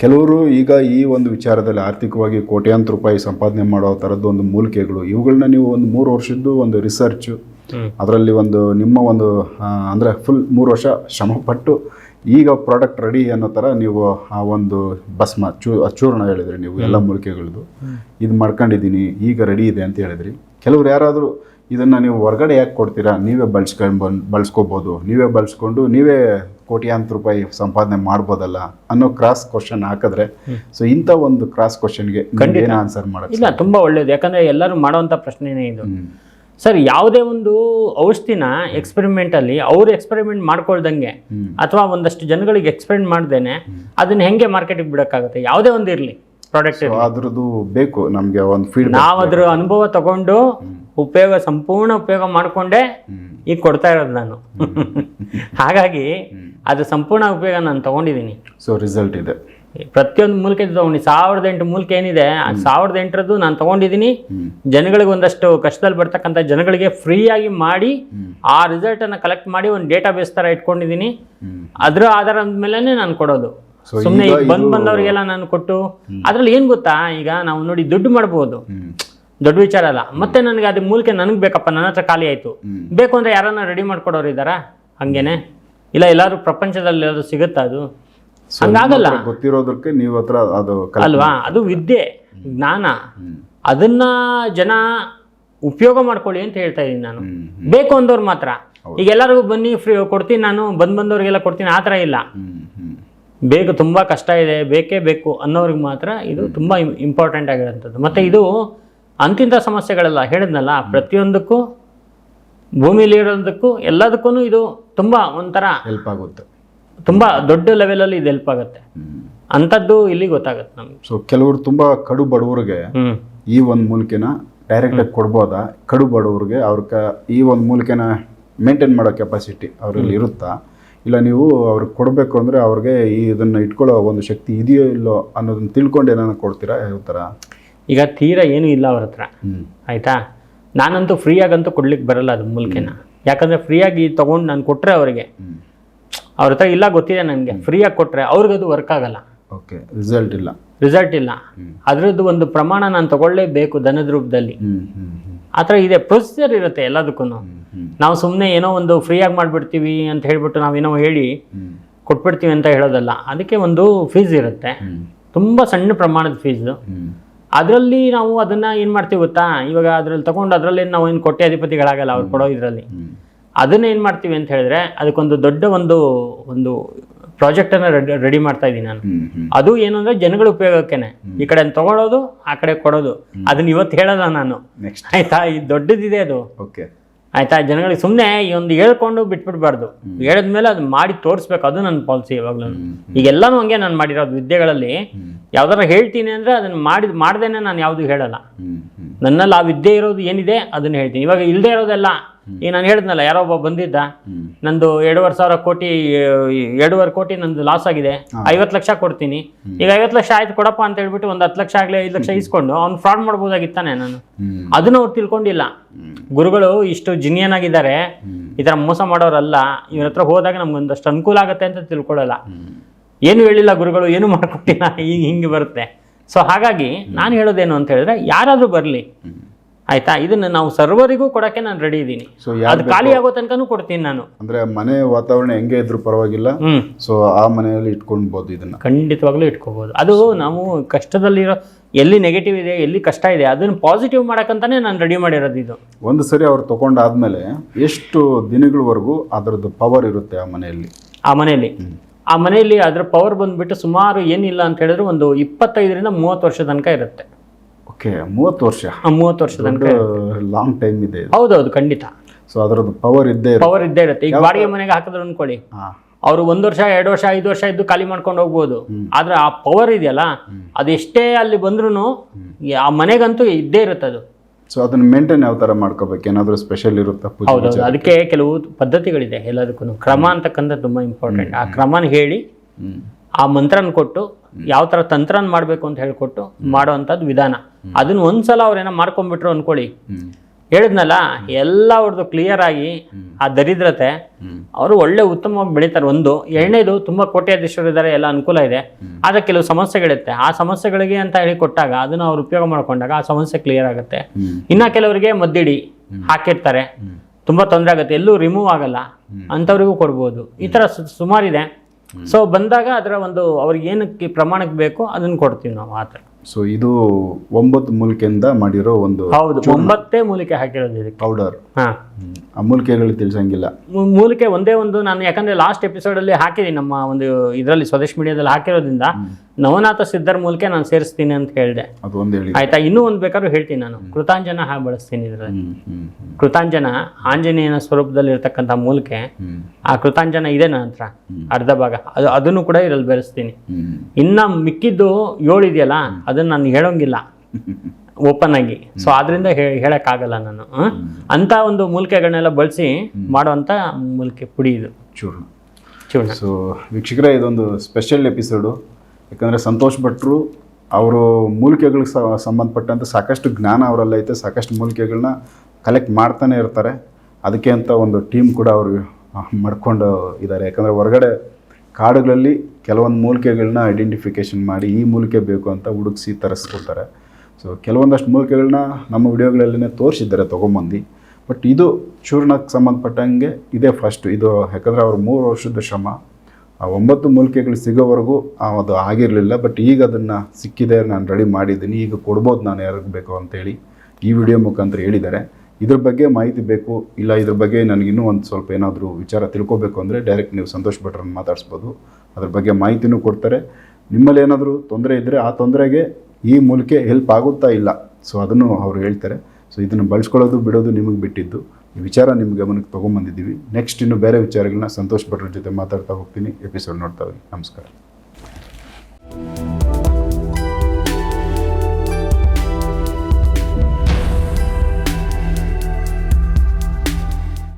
Speaker 2: ಕೆಲವರು ಈಗ ಈ ಒಂದು ವಿಚಾರದಲ್ಲಿ ಆರ್ಥಿಕವಾಗಿ ಕೋಟ್ಯಾಂತರ ರೂಪಾಯಿ ಸಂಪಾದನೆ ಮಾಡೋ ಥರದ್ದು ಒಂದು ಮೂಲಿಕೆಗಳು. ಇವುಗಳನ್ನ ನೀವು ಒಂದು ಮೂರು ವರ್ಷದ್ದು ಒಂದು ರಿಸರ್ಚು. ಅದರಲ್ಲಿ ಒಂದು ನಿಮ್ಮ ಒಂದು ಅಂದ್ರೆ ಅಂದರೆ ಫುಲ್ ಮೂರು ವರ್ಷ ಶ್ರಮಪಟ್ಟು ಈಗ ಪ್ರಾಡಕ್ಟ್ ರೆಡಿ ಅನ್ನೋ ಥರ ನೀವು ಆ ಒಂದು ಭಸ್ಮ ಚೂ ಚೂರ್ಣ ಹೇಳಿದ್ರಿ ನೀವು ಎಲ್ಲ ಮೂಲಿಕೆಗಳದ್ದು ಇದು ಮಾಡ್ಕೊಂಡಿದ್ದೀನಿ ಈಗ ರೆಡಿ ಇದೆ ಅಂತ ಹೇಳಿದ್ರಿ. ಕೆಲವ್ರು ಯಾರಾದರೂ ಇದನ್ನು ನೀವು ಹೊರಗಡೆ ಯಾಕೆ ಕೊಡ್ತೀರಾ? ನೀವೇ ಬಳಸ್ಕೊಂಡು ಬಂದು ಬಳಸ್ಕೋಬೋದು. ನೀವೇ ಬಳಸ್ಕೊಂಡು ನೀವೇ ಕೋಟ್ಯಾಂತರ ರೂಪಾಯಿ ಸಂಪಾದನೆ ಮಾಡ್ಬೋದಲ್ಲ ಅನ್ನೋ ಕ್ರಾಸ್ ಕ್ವಶನ್ ಹಾಕಿದ್ರೆ ಸೊ ಇಂಥ ಒಂದು ಕ್ರಾಸ್ ಕ್ವಶನ್ಗೆ ಖಂಡಿತ. ಆನ್ಸರ್ ಮಾಡೋದು
Speaker 1: ಇಲ್ಲ ತುಂಬಾ ಒಳ್ಳೇದು. ಯಾಕಂದ್ರೆ ಎಲ್ಲರೂ ಮಾಡೋವಂಥ ಪ್ರಶ್ನೆನೇ ಇದು. ಸರ್ ಯಾವುದೇ ಒಂದು ಔಷಧಿನ ಎಕ್ಸ್ಪೆರಿಮೆಂಟಲ್ಲಿ ಅಲ್ಲಿ ಅವ್ರು ಎಕ್ಸ್ಪೆರಿಮೆಂಟ್ ಮಾಡ್ಕೊಳ್ದಂಗೆ ಅಥವಾ ಒಂದಷ್ಟು ಜನಗಳಿಗೆ ಎಕ್ಸ್ಪೆರಿಮೆಂಟ್ ಮಾಡ್ದೇನೆ ಅದನ್ನ ಹೆಂಗೆ ಮಾರ್ಕೆಟಿಗೆ ಬಿಡೋಕ್ಕಾಗುತ್ತೆ? ಯಾವುದೇ ಒಂದು ಇರಲಿ ಪ್ರಾಡಕ್ಟ್
Speaker 2: ಅದ್ರದ್ದು ಬೇಕು ನಮಗೆ ಒಂದು ಫೀಡ್
Speaker 1: ನಾವು ಅದ್ರ ಅನುಭವ ತಗೊಂಡು ಉಪಯೋಗ ಸಂಪೂರ್ಣ ಉಪಯೋಗ ಮಾಡ್ಕೊಂಡೇ ಈಗ ಕೊಡ್ತಾ ಇರೋದು ನಾನು. ಹಾಗಾಗಿ ಅದು ಸಂಪೂರ್ಣ ಉಪಯೋಗ ನಾನು ತಗೊಂಡಿದ್ದೀನಿ
Speaker 2: ಸೊ ರಿಸಲ್ಟ್ ಇದೆ.
Speaker 1: ಪ್ರತಿಯೊಂದು ಮೂಲಕ ತಗೊಂಡು ಸಾವಿರದ ಎಂಟು ಮೂಲಕ ಏನಿದೆ ಆ ಸಾವಿರದ ಎಂಟರದ್ದು ನಾನು ತಗೊಂಡಿದ್ದೀನಿ. ಜನಗಳಿಗೆ ಒಂದಷ್ಟು ಕಷ್ಟದಲ್ಲಿ ಬರ್ತಕ್ಕಂಥ ಜನಗಳಿಗೆ ಫ್ರೀಯಾಗಿ ಮಾಡಿ ಆ ರಿಸಲ್ಟನ್ನು ಕಲೆಕ್ಟ್ ಮಾಡಿ ಒಂದು ಡೇಟಾ ಬೇಸ್ ಥರ ಇಟ್ಕೊಂಡಿದ್ದೀನಿ.
Speaker 2: ಅದರ
Speaker 1: ಅದ್ರ ಆಧಾರದ ಮೇಲೆ ನಾನು ಕೊಡೋದು. ಸುಮ್ಮನೆ
Speaker 2: ಈಗ
Speaker 1: ಬಂದ್ ಬಂದವರಿಗೆಲ್ಲ ನಾನು ಕೊಟ್ಟು ಅದ್ರಲ್ಲಿ ಏನು ಗೊತ್ತಾ? ಈಗ ನಾವು ನೋಡಿ ದುಡ್ಡು ಮಾಡ್ಬೋದು. ದೊಡ್ಡ ವಿಚಾರ ಅಲ್ಲ. ಮತ್ತೆ ನನಗೆ ಅದು ಮೂಲಕ ನನಗೆ ಬೇಕಪ್ಪ ನನ್ನ ಹತ್ರ ಖಾಲಿ ಆಯಿತು. ಬೇಕು ಅಂದರೆ ಯಾರನ್ನ ರೆಡಿ ಮಾಡ್ಕೊಡೋರು ಇದ್ದಾರಾ? ಹಂಗೇನೆ? ಇಲ್ಲ ಎಲ್ಲರೂ ಪ್ರಪಂಚದಲ್ಲಿ ಎಲ್ಲರೂ ಸಿಗುತ್ತಾ ಅದು? ಹಂಗಾಗಲ್ಲ.
Speaker 2: ಗೊತ್ತಿರೋದಕ್ಕೆ ನೀವು ಹತ್ರ ಅದು
Speaker 1: ಅಲ್ವಾ? ಅದು ವಿದ್ಯೆ ಜ್ಞಾನ. ಅದನ್ನ ಜನ ಉಪಯೋಗ ಮಾಡ್ಕೊಳ್ಳಿ ಅಂತ ಹೇಳ್ತಾ ಇದ್ದೀನಿ ನಾನು. ಬೇಕು ಅಂದವ್ರು ಮಾತ್ರ. ಈಗ ಎಲ್ಲರಿಗೂ ಬನ್ನಿ ಫ್ರೀ ಕೊಡ್ತೀನಿ ನಾನು ಬಂದ್ ಬಂದವ್ರಿಗೆಲ್ಲ ಕೊಡ್ತೀನಿ ಆ ಥರ ಇಲ್ಲ. ಬೇಗ ತುಂಬ ಕಷ್ಟ ಇದೆ ಬೇಕೇ ಬೇಕು ಅನ್ನೋರಿಗೆ ಮಾತ್ರ ಇದು ತುಂಬ ಇಂಪಾರ್ಟೆಂಟ್ ಆಗಿರೋಂಥದ್ದು ಮತ್ತು ಇದು ಅಂತಿಂಥ ಸಮಸ್ಯೆಗಳೆಲ್ಲ ಹೇಳಿದ್ನಲ್ಲ ಪ್ರತಿಯೊಂದಕ್ಕೂ ಭೂಮಿಲಿ ಇರೋದಕ್ಕೂ ಎಲ್ಲದಕ್ಕೂ ಇದು ತುಂಬ ಒಂಥರ
Speaker 2: ಹೆಲ್ಪ್ ಆಗುತ್ತೆ.
Speaker 1: ತುಂಬ ದೊಡ್ಡ ಲೆವೆಲಲ್ಲಿ ಇದು ಹೆಲ್ಪ್ ಆಗುತ್ತೆ. ಅಂಥದ್ದು ಇಲ್ಲಿ ಗೊತ್ತಾಗುತ್ತೆ ನಮ್ಗೆ.
Speaker 2: ಸೊ ಕೆಲವರು ತುಂಬಾ ಕಡು ಬಡವರಿಗೆ ಈ ಒಂದು ಮೂಲಿಕೆನ ಡೈರೆಕ್ಟಾಗಿ ಕೊಡ್ಬೋದಾ? ಕಡು ಬಡವರಿಗೆ ಅವ್ರ ಕ ಈ ಒಂದು ಮೂಲಿಕೆನ ಮೇಂಟೈನ್ ಮಾಡೋ ಕೆಪಾಸಿಟಿ ಅವರಲ್ಲಿ ಇರುತ್ತಾ? ಇಲ್ಲ ನೀವು ಅವ್ರಿಗೆ ಕೊಡಬೇಕು ಅಂದರೆ ಅವ್ರಿಗೆ ಈ ಇದನ್ನು ಇಟ್ಕೊಳ್ಳೋ ಒಂದು ಶಕ್ತಿ ಇದೆಯೋ ಇಲ್ಲೋ ಅನ್ನೋದನ್ನ ತಿಳ್ಕೊಂಡು ಏನಾನ ಕೊಡ್ತೀರಾ? ಯಾವ ಥರ?
Speaker 1: ಈಗ ತೀರಾ ಏನೂ ಇಲ್ಲ ಅವ್ರ ಹತ್ರ. ಆಯಿತಾ? ನಾನಂತೂ ಫ್ರೀಯಾಗಂತೂ ಕೊಡ್ಲಿಕ್ಕೆ ಬರಲ್ಲ ಅದು ಮೂಲಿಕೆನ. ಯಾಕಂದರೆ ಫ್ರೀಯಾಗಿ ತೊಗೊಂಡು ನಾನು ಕೊಟ್ಟರೆ ಅವರಿಗೆ. ಅವ್ರ ಹತ್ರ ಇಲ್ಲ ಗೊತ್ತಿದೆ ನನಗೆ. ಫ್ರೀಯಾಗಿ ಕೊಟ್ಟರೆ ಅದು ವರ್ಕ್ ಆಗಲ್ಲ.
Speaker 2: ಓಕೆ ರಿಸಲ್ಟ್ ಇಲ್ಲ.
Speaker 1: ರಿಸಲ್ಟ್ ಇಲ್ಲ. ಅದರದ್ದು ಒಂದು ಪ್ರಮಾಣ ನಾನು ತಗೊಳ್ಳೇಬೇಕು ದನದ ರೂಪದಲ್ಲಿ ಆ ಥರ ಇದೆ. ಪ್ರೊಸೀಜರ್ ಇರುತ್ತೆ ಎಲ್ಲದಕ್ಕೂ ನಾವು ಸುಮ್ಮನೆ ಏನೋ ಒಂದು ಫ್ರೀಯಾಗಿ ಮಾಡಿಬಿಡ್ತೀವಿ ಅಂತ ಹೇಳಿಬಿಟ್ಟು ನಾವೇನೋ ಹೇಳಿ ಕೊಟ್ಬಿಡ್ತೀವಿ ಅಂತ ಹೇಳೋದಲ್ಲ. ಅದಕ್ಕೆ ಒಂದು ಫೀಸ್ ಇರುತ್ತೆ. ತುಂಬ ಸಣ್ಣ ಪ್ರಮಾಣದ ಫೀಸು ಅದರಲ್ಲಿ ನಾವು ಅದನ್ನು ಏನು ಮಾಡ್ತೀವಿ ಗೊತ್ತಾ? ಇವಾಗ ಅದರಲ್ಲಿ ತಗೊಂಡು ಅದರಲ್ಲಿ ನಾವು ಏನು ಕೋಟ್ಯಾಧಿಪತಿಗಳಾಗಲ್ಲ ಅವ್ರು ಕೊಡೋ ಇದರಲ್ಲಿ. ಅದನ್ನ ಏನು ಮಾಡ್ತೀವಿ ಅಂತ ಹೇಳಿದ್ರೆ ಅದಕ್ಕೊಂದು ದೊಡ್ಡ ಒಂದು ಒಂದು ಪ್ರಾಜೆಕ್ಟನ್ನು ರೆಡಿ ರೆಡಿ ಮಾಡ್ತಾ ಇದ್ದೀನಿ ನಾನು. ಅದು ಏನು ಅಂದರೆ ಜನಗಳ ಉಪಯೋಗಕ್ಕೇನೆ. ಈ ಕಡೆ ತಗೊಳ್ಳೋದು ಆ ಕಡೆ ಕೊಡೋದು. ಅದನ್ನ ಇವತ್ತು ಹೇಳಲ್ಲ ನಾನು. ಆಯ್ತಾ? ಈ ದೊಡ್ಡದಿದೆ ಅದು.
Speaker 2: ಓಕೆ
Speaker 1: ಆಯ್ತಾ? ಜನಗಳಿಗೆ ಸುಮ್ಮನೆ ಈ ಒಂದು ಹೇಳ್ಕೊಂಡು ಬಿಟ್ಬಿಡ್ಬಾರ್ದು. ಹೇಳಿದ್ಮೇಲೆ ಅದು ಮಾಡಿ ತೋರಿಸ್ಬೇಕು. ಅದು ನನ್ನ ಪಾಲಿಸಿ ಯಾವಾಗಲೂ. ಈಗೆಲ್ಲನೂ ಹಂಗೆ ನಾನು ಮಾಡಿರೋದು ವಿದ್ಯೆಗಳಲ್ಲಿ. ಯಾವ್ದಾರ ಹೇಳ್ತೀನಿ ಅಂದರೆ ಅದನ್ನು ಮಾಡಿದ ಮಾಡ್ದೇನೆ ನಾನು ಯಾವುದು ಹೇಳಲ್ಲ. ನನ್ನಲ್ಲಿ ಆ ವಿದ್ಯೆ ಇರೋದು ಏನಿದೆ ಅದನ್ನ ಹೇಳ್ತೀನಿ. ಇವಾಗ ಇಲ್ಲದೆ ಇರೋದೆಲ್ಲ ಈಗ ನಾನು ಹೇಳಿದ್ನಲ್ಲ ಯಾರೋ ಒಬ್ಬ ಬಂದಿದ್ದ ನಂದು ಎರಡೂವರೆ ಸಾವಿರ ಕೋಟಿ ಎರಡೂವರೆ ಕೋಟಿ ನಂದು ಲಾಸ್ ಆಗಿದೆ. ಐವತ್ತು ಲಕ್ಷ ಕೊಡ್ತೀನಿ. ಈಗ ಐವತ್ತು ಲಕ್ಷ ಆಯ್ತು ಕೊಡಪ್ಪ ಅಂತ ಹೇಳ್ಬಿಟ್ಟು ಒಂದು ಹತ್ತು ಲಕ್ಷ ಆಗಲಿ ಐದು ಲಕ್ಷ ಇಸ್ಕೊಂಡು ಅವ್ನು ಫ್ರಾಡ್ ಮಾಡ್ಬೋದಾಗಿತ್ತಾನೆ ನಾನು. ಅದನ್ನ ಅವ್ರು ತಿಳ್ಕೊಂಡಿಲ್ಲ. ಗುರುಗಳು ಇಷ್ಟು ಜಿನಿಯನ್ ಆಗಿದ್ದಾರೆ ಈ ಥರ ಮೋಸ ಮಾಡೋರಲ್ಲ ಇವ್ರ ಹತ್ರ ಹೋದಾಗ ನಮ್ಗೆ ಒಂದಷ್ಟು ಅನುಕೂಲ ಆಗುತ್ತೆ ಅಂತ ತಿಳ್ಕೊಳ್ಳಲ್ಲ. ಏನು ಹೇಳಿಲ್ಲ ಗುರುಗಳು ಏನು ಮಾಡ್ಕೊಟ್ಟಿಲ್ಲ ಈಗ ಹಿಂಗೆ ಬರುತ್ತೆ. ಸೊ ಹಾಗಾಗಿ ನಾನು ಹೇಳೋದೇನು ಅಂತ ಹೇಳಿದ್ರೆ ಯಾರಾದರೂ ಬರಲಿ. ಆಯ್ತಾ? ಇದನ್ನ ನಾವು ಸರ್ವರಿಗೂ ಕೊಡಕ್ಕೆ ನಾನು ರೆಡಿ ಇದ್ದೀನಿ.
Speaker 2: ಸೊ
Speaker 1: ಅದು ಖಾಲಿ ಆಗೋ ತನಕನೂ ಕೊಡ್ತೀನಿ ನಾನು.
Speaker 2: ಅಂದ್ರೆ ಮನೆ ವಾತಾವರಣ ಹೆಂಗೆ ಇದ್ರೂ ಪರವಾಗಿಲ್ಲ. ಸೊ ಆ ಮನೆಯಲ್ಲಿ ಇಟ್ಕೊಳ್ಬೋದು ಇದನ್ನ.
Speaker 1: ಖಂಡಿತವಾಗ್ಲೂ ಇಟ್ಕೋಬಹುದು ಅದು ನಾವು ಕಷ್ಟದಲ್ಲಿರೋ ಎಲ್ಲಿ ನೆಗೆಟಿವ್ ಇದೆ ಎಲ್ಲಿ ಕಷ್ಟ ಇದೆ ಅದನ್ನ ಪಾಸಿಟಿವ್ ಮಾಡಕ್ಕಂತಾನೆ ನಾನು ರೆಡಿ ಮಾಡಿರೋದು ಇದು.
Speaker 2: ಒಂದು ಸರಿ ಅವ್ರು ತಗೊಂಡಾದ್ಮೇಲೆ ಎಷ್ಟು ದಿನಗಳವರೆಗೂ ಅದರದ್ದು ಪವರ್ ಇರುತ್ತೆ ಆ ಮನೆಯಲ್ಲಿ?
Speaker 1: ಆ ಮನೆಯಲ್ಲಿ. ಆ ಮನೆಯಲ್ಲಿ ಅದರ ಪವರ್ ಬಂದ್ಬಿಟ್ಟು ಸುಮಾರು ಏನಿಲ್ಲ ಅಂತ ಹೇಳಿದ್ರೆ ಒಂದು ಇಪ್ಪತ್ತೈದರಿಂದ ಮೂವತ್ತು ವರ್ಷ ತನಕ ಇರುತ್ತೆ.
Speaker 2: ಓಕೆ ಮೂವತ್ತು ವರ್ಷ.
Speaker 1: ಮೂವತ್ತು ವರ್ಷ ತನಕ?
Speaker 2: ಲಾಂಗ್ ಟೈಮ್ ಇದೆ
Speaker 1: ಹೌದೌದು ಖಂಡಿತ.
Speaker 2: ಸೊ ಅದರದ್ದು ಪವರ್ ಇದ್ದೇ
Speaker 1: ಪವರ್ ಇದ್ದೇ ಇರುತ್ತೆ. ಈಗ ಬಾಡಿಗೆ ಮನೆಗೆ ಹಾಕಿದ್ರು ಅನ್ಕೊಳ್ಳಿ. ಅವರು ಒಂದು ವರ್ಷ ಎರಡು ವರ್ಷ ಐದು ವರ್ಷ ಇದ್ದು ಖಾಲಿ ಮಾಡ್ಕೊಂಡು ಹೋಗ್ಬೋದು. ಆದ್ರೆ ಆ ಪವರ್ ಇದೆಯಲ್ಲ ಅದೆಷ್ಟೇ ಅಲ್ಲಿ ಬಂದ್ರೂ ಆ ಮನೆಗಂತೂ ಇದ್ದೇ ಇರುತ್ತೆ ಅದು.
Speaker 2: ಸೊ ಅದನ್ನ ಮೇಂಟೈನ್ ಯಾವ ಥರ ಮಾಡ್ಕೋಬೇಕು? ಏನಾದರೂ ಸ್ಪೆಷಲ್ ಇರುತ್ತಾ
Speaker 1: ಹೌದೌದು. ಅದಕ್ಕೆ ಕೆಲವು ಪದ್ಧತಿಗಳಿದೆ ಎಲ್ಲದಕ್ಕೂ ಕ್ರಮ ಅಂತಕ್ಕಂಥ ತುಂಬ ಇಂಪಾರ್ಟೆಂಟ್ ಆ ಕ್ರಮನ ಹೇಳಿ ಆ ಮಂತ್ರನ ಕೊಟ್ಟು ಯಾವ ಥರ ತಂತ್ರನ ಮಾಡಬೇಕು ಅಂತ ಹೇಳಿಕೊಟ್ಟು ಮಾಡೋವಂಥದ್ದು ವಿಧಾನ. ಅದನ್ನ ಒಂದ್ಸಲ ಅವ್ರೇನೋ ಮಾಡ್ಕೊಂಡ್ಬಿಟ್ರು ಅನ್ಕೊಳ್ಳಿ. ಹೇಳಿದ್ನಲ್ಲ, ಎಲ್ಲ ಅವ್ರದ್ದು ಕ್ಲಿಯರ್ ಆಗಿ ಆ ದರಿದ್ರತೆ, ಅವರು ಒಳ್ಳೆ ಉತ್ತಮವಾಗಿ ಬೆಳೀತಾರೆ. ಒಂದು, ಎರಡನೇದು ತುಂಬ ಕೋಟ್ಯಾಧೀಶರು ಇದ್ದಾರೆ ಎಲ್ಲ ಅನುಕೂಲ ಇದೆ. ಆದ್ರೆ ಕೆಲವು ಸಮಸ್ಯೆಗಳಿರುತ್ತೆ. ಆ ಸಮಸ್ಯೆಗಳಿಗೆ ಅಂತ ಹೇಳಿ ಕೊಟ್ಟಾಗ ಅದನ್ನ ಅವ್ರು ಉಪಯೋಗ ಮಾಡ್ಕೊಂಡಾಗ ಆ ಸಮಸ್ಯೆ ಕ್ಲಿಯರ್ ಆಗುತ್ತೆ. ಇನ್ನ ಕೆಲವರಿಗೆ ಮದ್ದಿಡಿ ಹಾಕಿರ್ತಾರೆ. ತುಂಬಾ ತೊಂದರೆ ಆಗುತ್ತೆ. ಎಲ್ಲೂ ರಿಮೂವ್ ಆಗಲ್ಲ. ಅಂಥವ್ರಿಗೂ ಕೊಡ್ಬೋದು. ಈ ತರ ಸುಮಾರಿದೆ. ಸೊ ಬಂದಾಗ ಅದರ ಒಂದು ಅವ್ರಿಗೆ ಏನಕ್ಕೆ ಪ್ರಮಾಣಕ್ಕೆ ಬೇಕೋ ಅದನ್ನ ಕೊಡ್ತೀವಿ ನಾವು ಆ ಥರ
Speaker 2: ಸೊ ಇದು ಒಂಬತ್ತು ಮೂಲಿಕೆಯಿಂದ ಮಾಡಿರೋ ಒಂದು
Speaker 1: ಹೌದು ಒಂಬತ್ತೇ ಮೂಲಿಕೆ ಹಾಕಿರೋದು ಇದಕ್ಕೆ.
Speaker 2: ಪೌಡರ್.
Speaker 1: ಹಾಂ.
Speaker 2: ಆ ಮೂಲಿಕೆಗಳು ತಿಳಿಸಂಗಿಲ್ಲ.
Speaker 1: ಮೂಲಿಕೆ ಒಂದೇ ಒಂದು ನಾನು ಯಾಕಂದ್ರೆ ಲಾಸ್ಟ್ ಎಪಿಸೋಡಲ್ಲಿ ಹಾಕಿದೀನಿ ನಮ್ಮ ಒಂದು ಇದರಲ್ಲಿ ಸ್ವದೇಶ್ ಮೀಡಿಯಾದಲ್ಲಿ ಹಾಕಿರೋದ್ರಿಂದ ನವನಾಥ ಸಿದ್ಧರ ಮೂಲಕ ನಾನು ಸೇರಿಸ್ತೀನಿ ಅಂತ ಹೇಳಿದೆ. ಆಯ್ತಾ? ಇನ್ನೂ ಒಂದು ಬೇಕಾದ್ರೂ ಹೇಳ್ತೀನಿ ನಾನು. ಕೃತಾಂಜನ ಹಾಗೆ ಬಳಸ್ತೀನಿ ಇದರಲ್ಲಿ. ಕೃತಾಂಜನ ಆಂಜನೇಯನ ಸ್ವರೂಪದಲ್ಲಿ ಇರ್ತಕ್ಕಂಥ ಮೂಲಕ ಆ ಕೃತಾಂಜನ ಇದೆ ನನ್ನ ಹತ್ರ ಅರ್ಧ ಭಾಗ. ಅದು ಅದನ್ನು ಕೂಡ ಇದರಲ್ಲಿ ಬೆರೆಸ್ತೀನಿ. ಇನ್ನ ಮಿಕ್ಕಿದ್ದು ಏಳು ಇದೆಯಲ್ಲ ಅದನ್ನ ನಾನು ಹೇಳೋಂಗಿಲ್ಲ. ಓಪನ್ ಆಗಿ. ಸೊ ಅದರಿಂದ ಹೇಳೋಕ್ಕಾಗಲ್ಲ ನಾನು. ಆ? ಅಂತ ಒಂದು ಮೂಲಿಕೆಗಳನ್ನೆಲ್ಲ ಬಳಸಿ ಮಾಡುವಂತ ಮೂಲಿಕೆ ಪುಡಿ ಇದು.
Speaker 2: ಚೂರ್ಣ. ಸೊ ವೀಕ್ಷಕರೇ ಇದೊಂದು ಸ್ಪೆಷಲ್ ಎಪಿಸೋಡು ಯಾಕಂದರೆ ಸಂತೋಷ್ ಭಟ್ರು ಅವರು ಮೂಲಿಕೆಗಳಿಗೆ ಸಂಬಂಧಪಟ್ಟಂತೆ ಸಾಕಷ್ಟು ಜ್ಞಾನ ಅವರಲ್ಲೈತೆ ಸಾಕಷ್ಟು ಮೂಲಿಕೆಗಳನ್ನ ಕಲೆಕ್ಟ್ ಮಾಡ್ತಾನೆ ಇರ್ತಾರೆ. ಅದಕ್ಕೆ ಅಂತ ಒಂದು ಟೀಮ್ ಕೂಡ ಅವರು ಮಾಡ್ಕೊಂಡು ಇದ್ದಾರೆ ಯಾಕಂದರೆ ಹೊರಗಡೆ ಕಾಡುಗಳಲ್ಲಿ ಕೆಲವೊಂದು ಮೂಲಿಕೆಗಳನ್ನ ಐಡೆಂಟಿಫಿಕೇಷನ್ ಮಾಡಿ ಈ ಮೂಲಿಕೆ ಬೇಕು ಅಂತ ಹುಡುಕ್ಸಿ ತರಿಸ್ಕೊಳ್ತಾರೆ ಸೊ ಕೆಲವೊಂದಷ್ಟು ಮೂಲಿಕೆಗಳನ್ನ ನಮ್ಮ ವಿಡಿಯೋಗಳಲ್ಲೇ ತೋರಿಸಿದ್ದಾರೆ, ತೊಗೊಂಬಂದು. ಬಟ್ ಇದು ಚೂರ್ಣಕ್ಕೆ ಸಂಬಂಧಪಟ್ಟಂಗೆ ಇದೇ ಫಸ್ಟ್ ಇದು ಯಾಕಂದರೆ ಅವ್ರ ಮೂರು ವರ್ಷದ ಶ್ರಮ. ಆ ಒಂಬತ್ತು ಮೂಲಿಕೆಗಳು ಸಿಗೋವರೆಗೂ ಅದು ಆಗಿರಲಿಲ್ಲ ಬಟ್ ಈಗ ಅದನ್ನು ಸಿಕ್ಕಿದೆ, ನಾನು ರೆಡಿ ಮಾಡಿದ್ದೀನಿ, ಈಗ ಕೊಡ್ಬೋದು ನಾನು ಯಾರಿಗೆ ಬೇಕು ಅಂತೇಳಿ ಈ ವಿಡಿಯೋ ಮುಖಾಂತರ ಹೇಳಿದ್ದಾರೆ. ಇದ್ರ ಬಗ್ಗೆ ಮಾಹಿತಿ ಬೇಕು, ಇಲ್ಲ ಇದ್ರ ಬಗ್ಗೆ ನನಗಿನ್ನೂ ಒಂದು ಸ್ವಲ್ಪ ಏನಾದರೂ ವಿಚಾರ ತಿಳ್ಕೊಬೇಕು ಅಂದರೆ ಡೈರೆಕ್ಟ್ ನೀವು ಸಂತೋಷ್ ಭಟ್ರನ್ನ ಮಾತಾಡಿಸ್ಬೋದು. ಅದ್ರ ಬಗ್ಗೆ ಮಾಹಿತಿನೂ ಕೊಡ್ತಾರೆ. ನಿಮ್ಮಲ್ಲಿ ಏನಾದರೂ ತೊಂದರೆ ಇದ್ದರೆ ಆ ತೊಂದರೆಗೆ ಈ ಮೂಲಿಕೆ ಹೆಲ್ಪ್ ಆಗುತ್ತಾ ಇಲ್ಲ? ಸೊ ಅದನ್ನು ಅವರು ಹೇಳ್ತಾರೆ. ಸೊ ಇದನ್ನು ಬಳಸ್ಕೊಳ್ಳೋದು, ಬಿಡೋದು ನಿಮಗೆ ಬಿಟ್ಟಿದ್ದು. ಈ ವಿಚಾರ ನಿಮ್ಮ ಗಮನಕ್ಕೆ ತೊಗೊಂಬಂದಿದ್ದೀವಿ ನೆಕ್ಸ್ಟ್ ಇನ್ನು ಬೇರೆ ವಿಚಾರಗಳನ್ನ ಸಂತೋಷ್ ಭಟ್ರ ಜೊತೆ ಮಾತಾಡ್ತಾ ಹೋಗ್ತೀನಿ. ಎಪಿಸೋಡ್ ನೋಡ್ತಾ ಹೋಗಿ. ನಮಸ್ಕಾರ.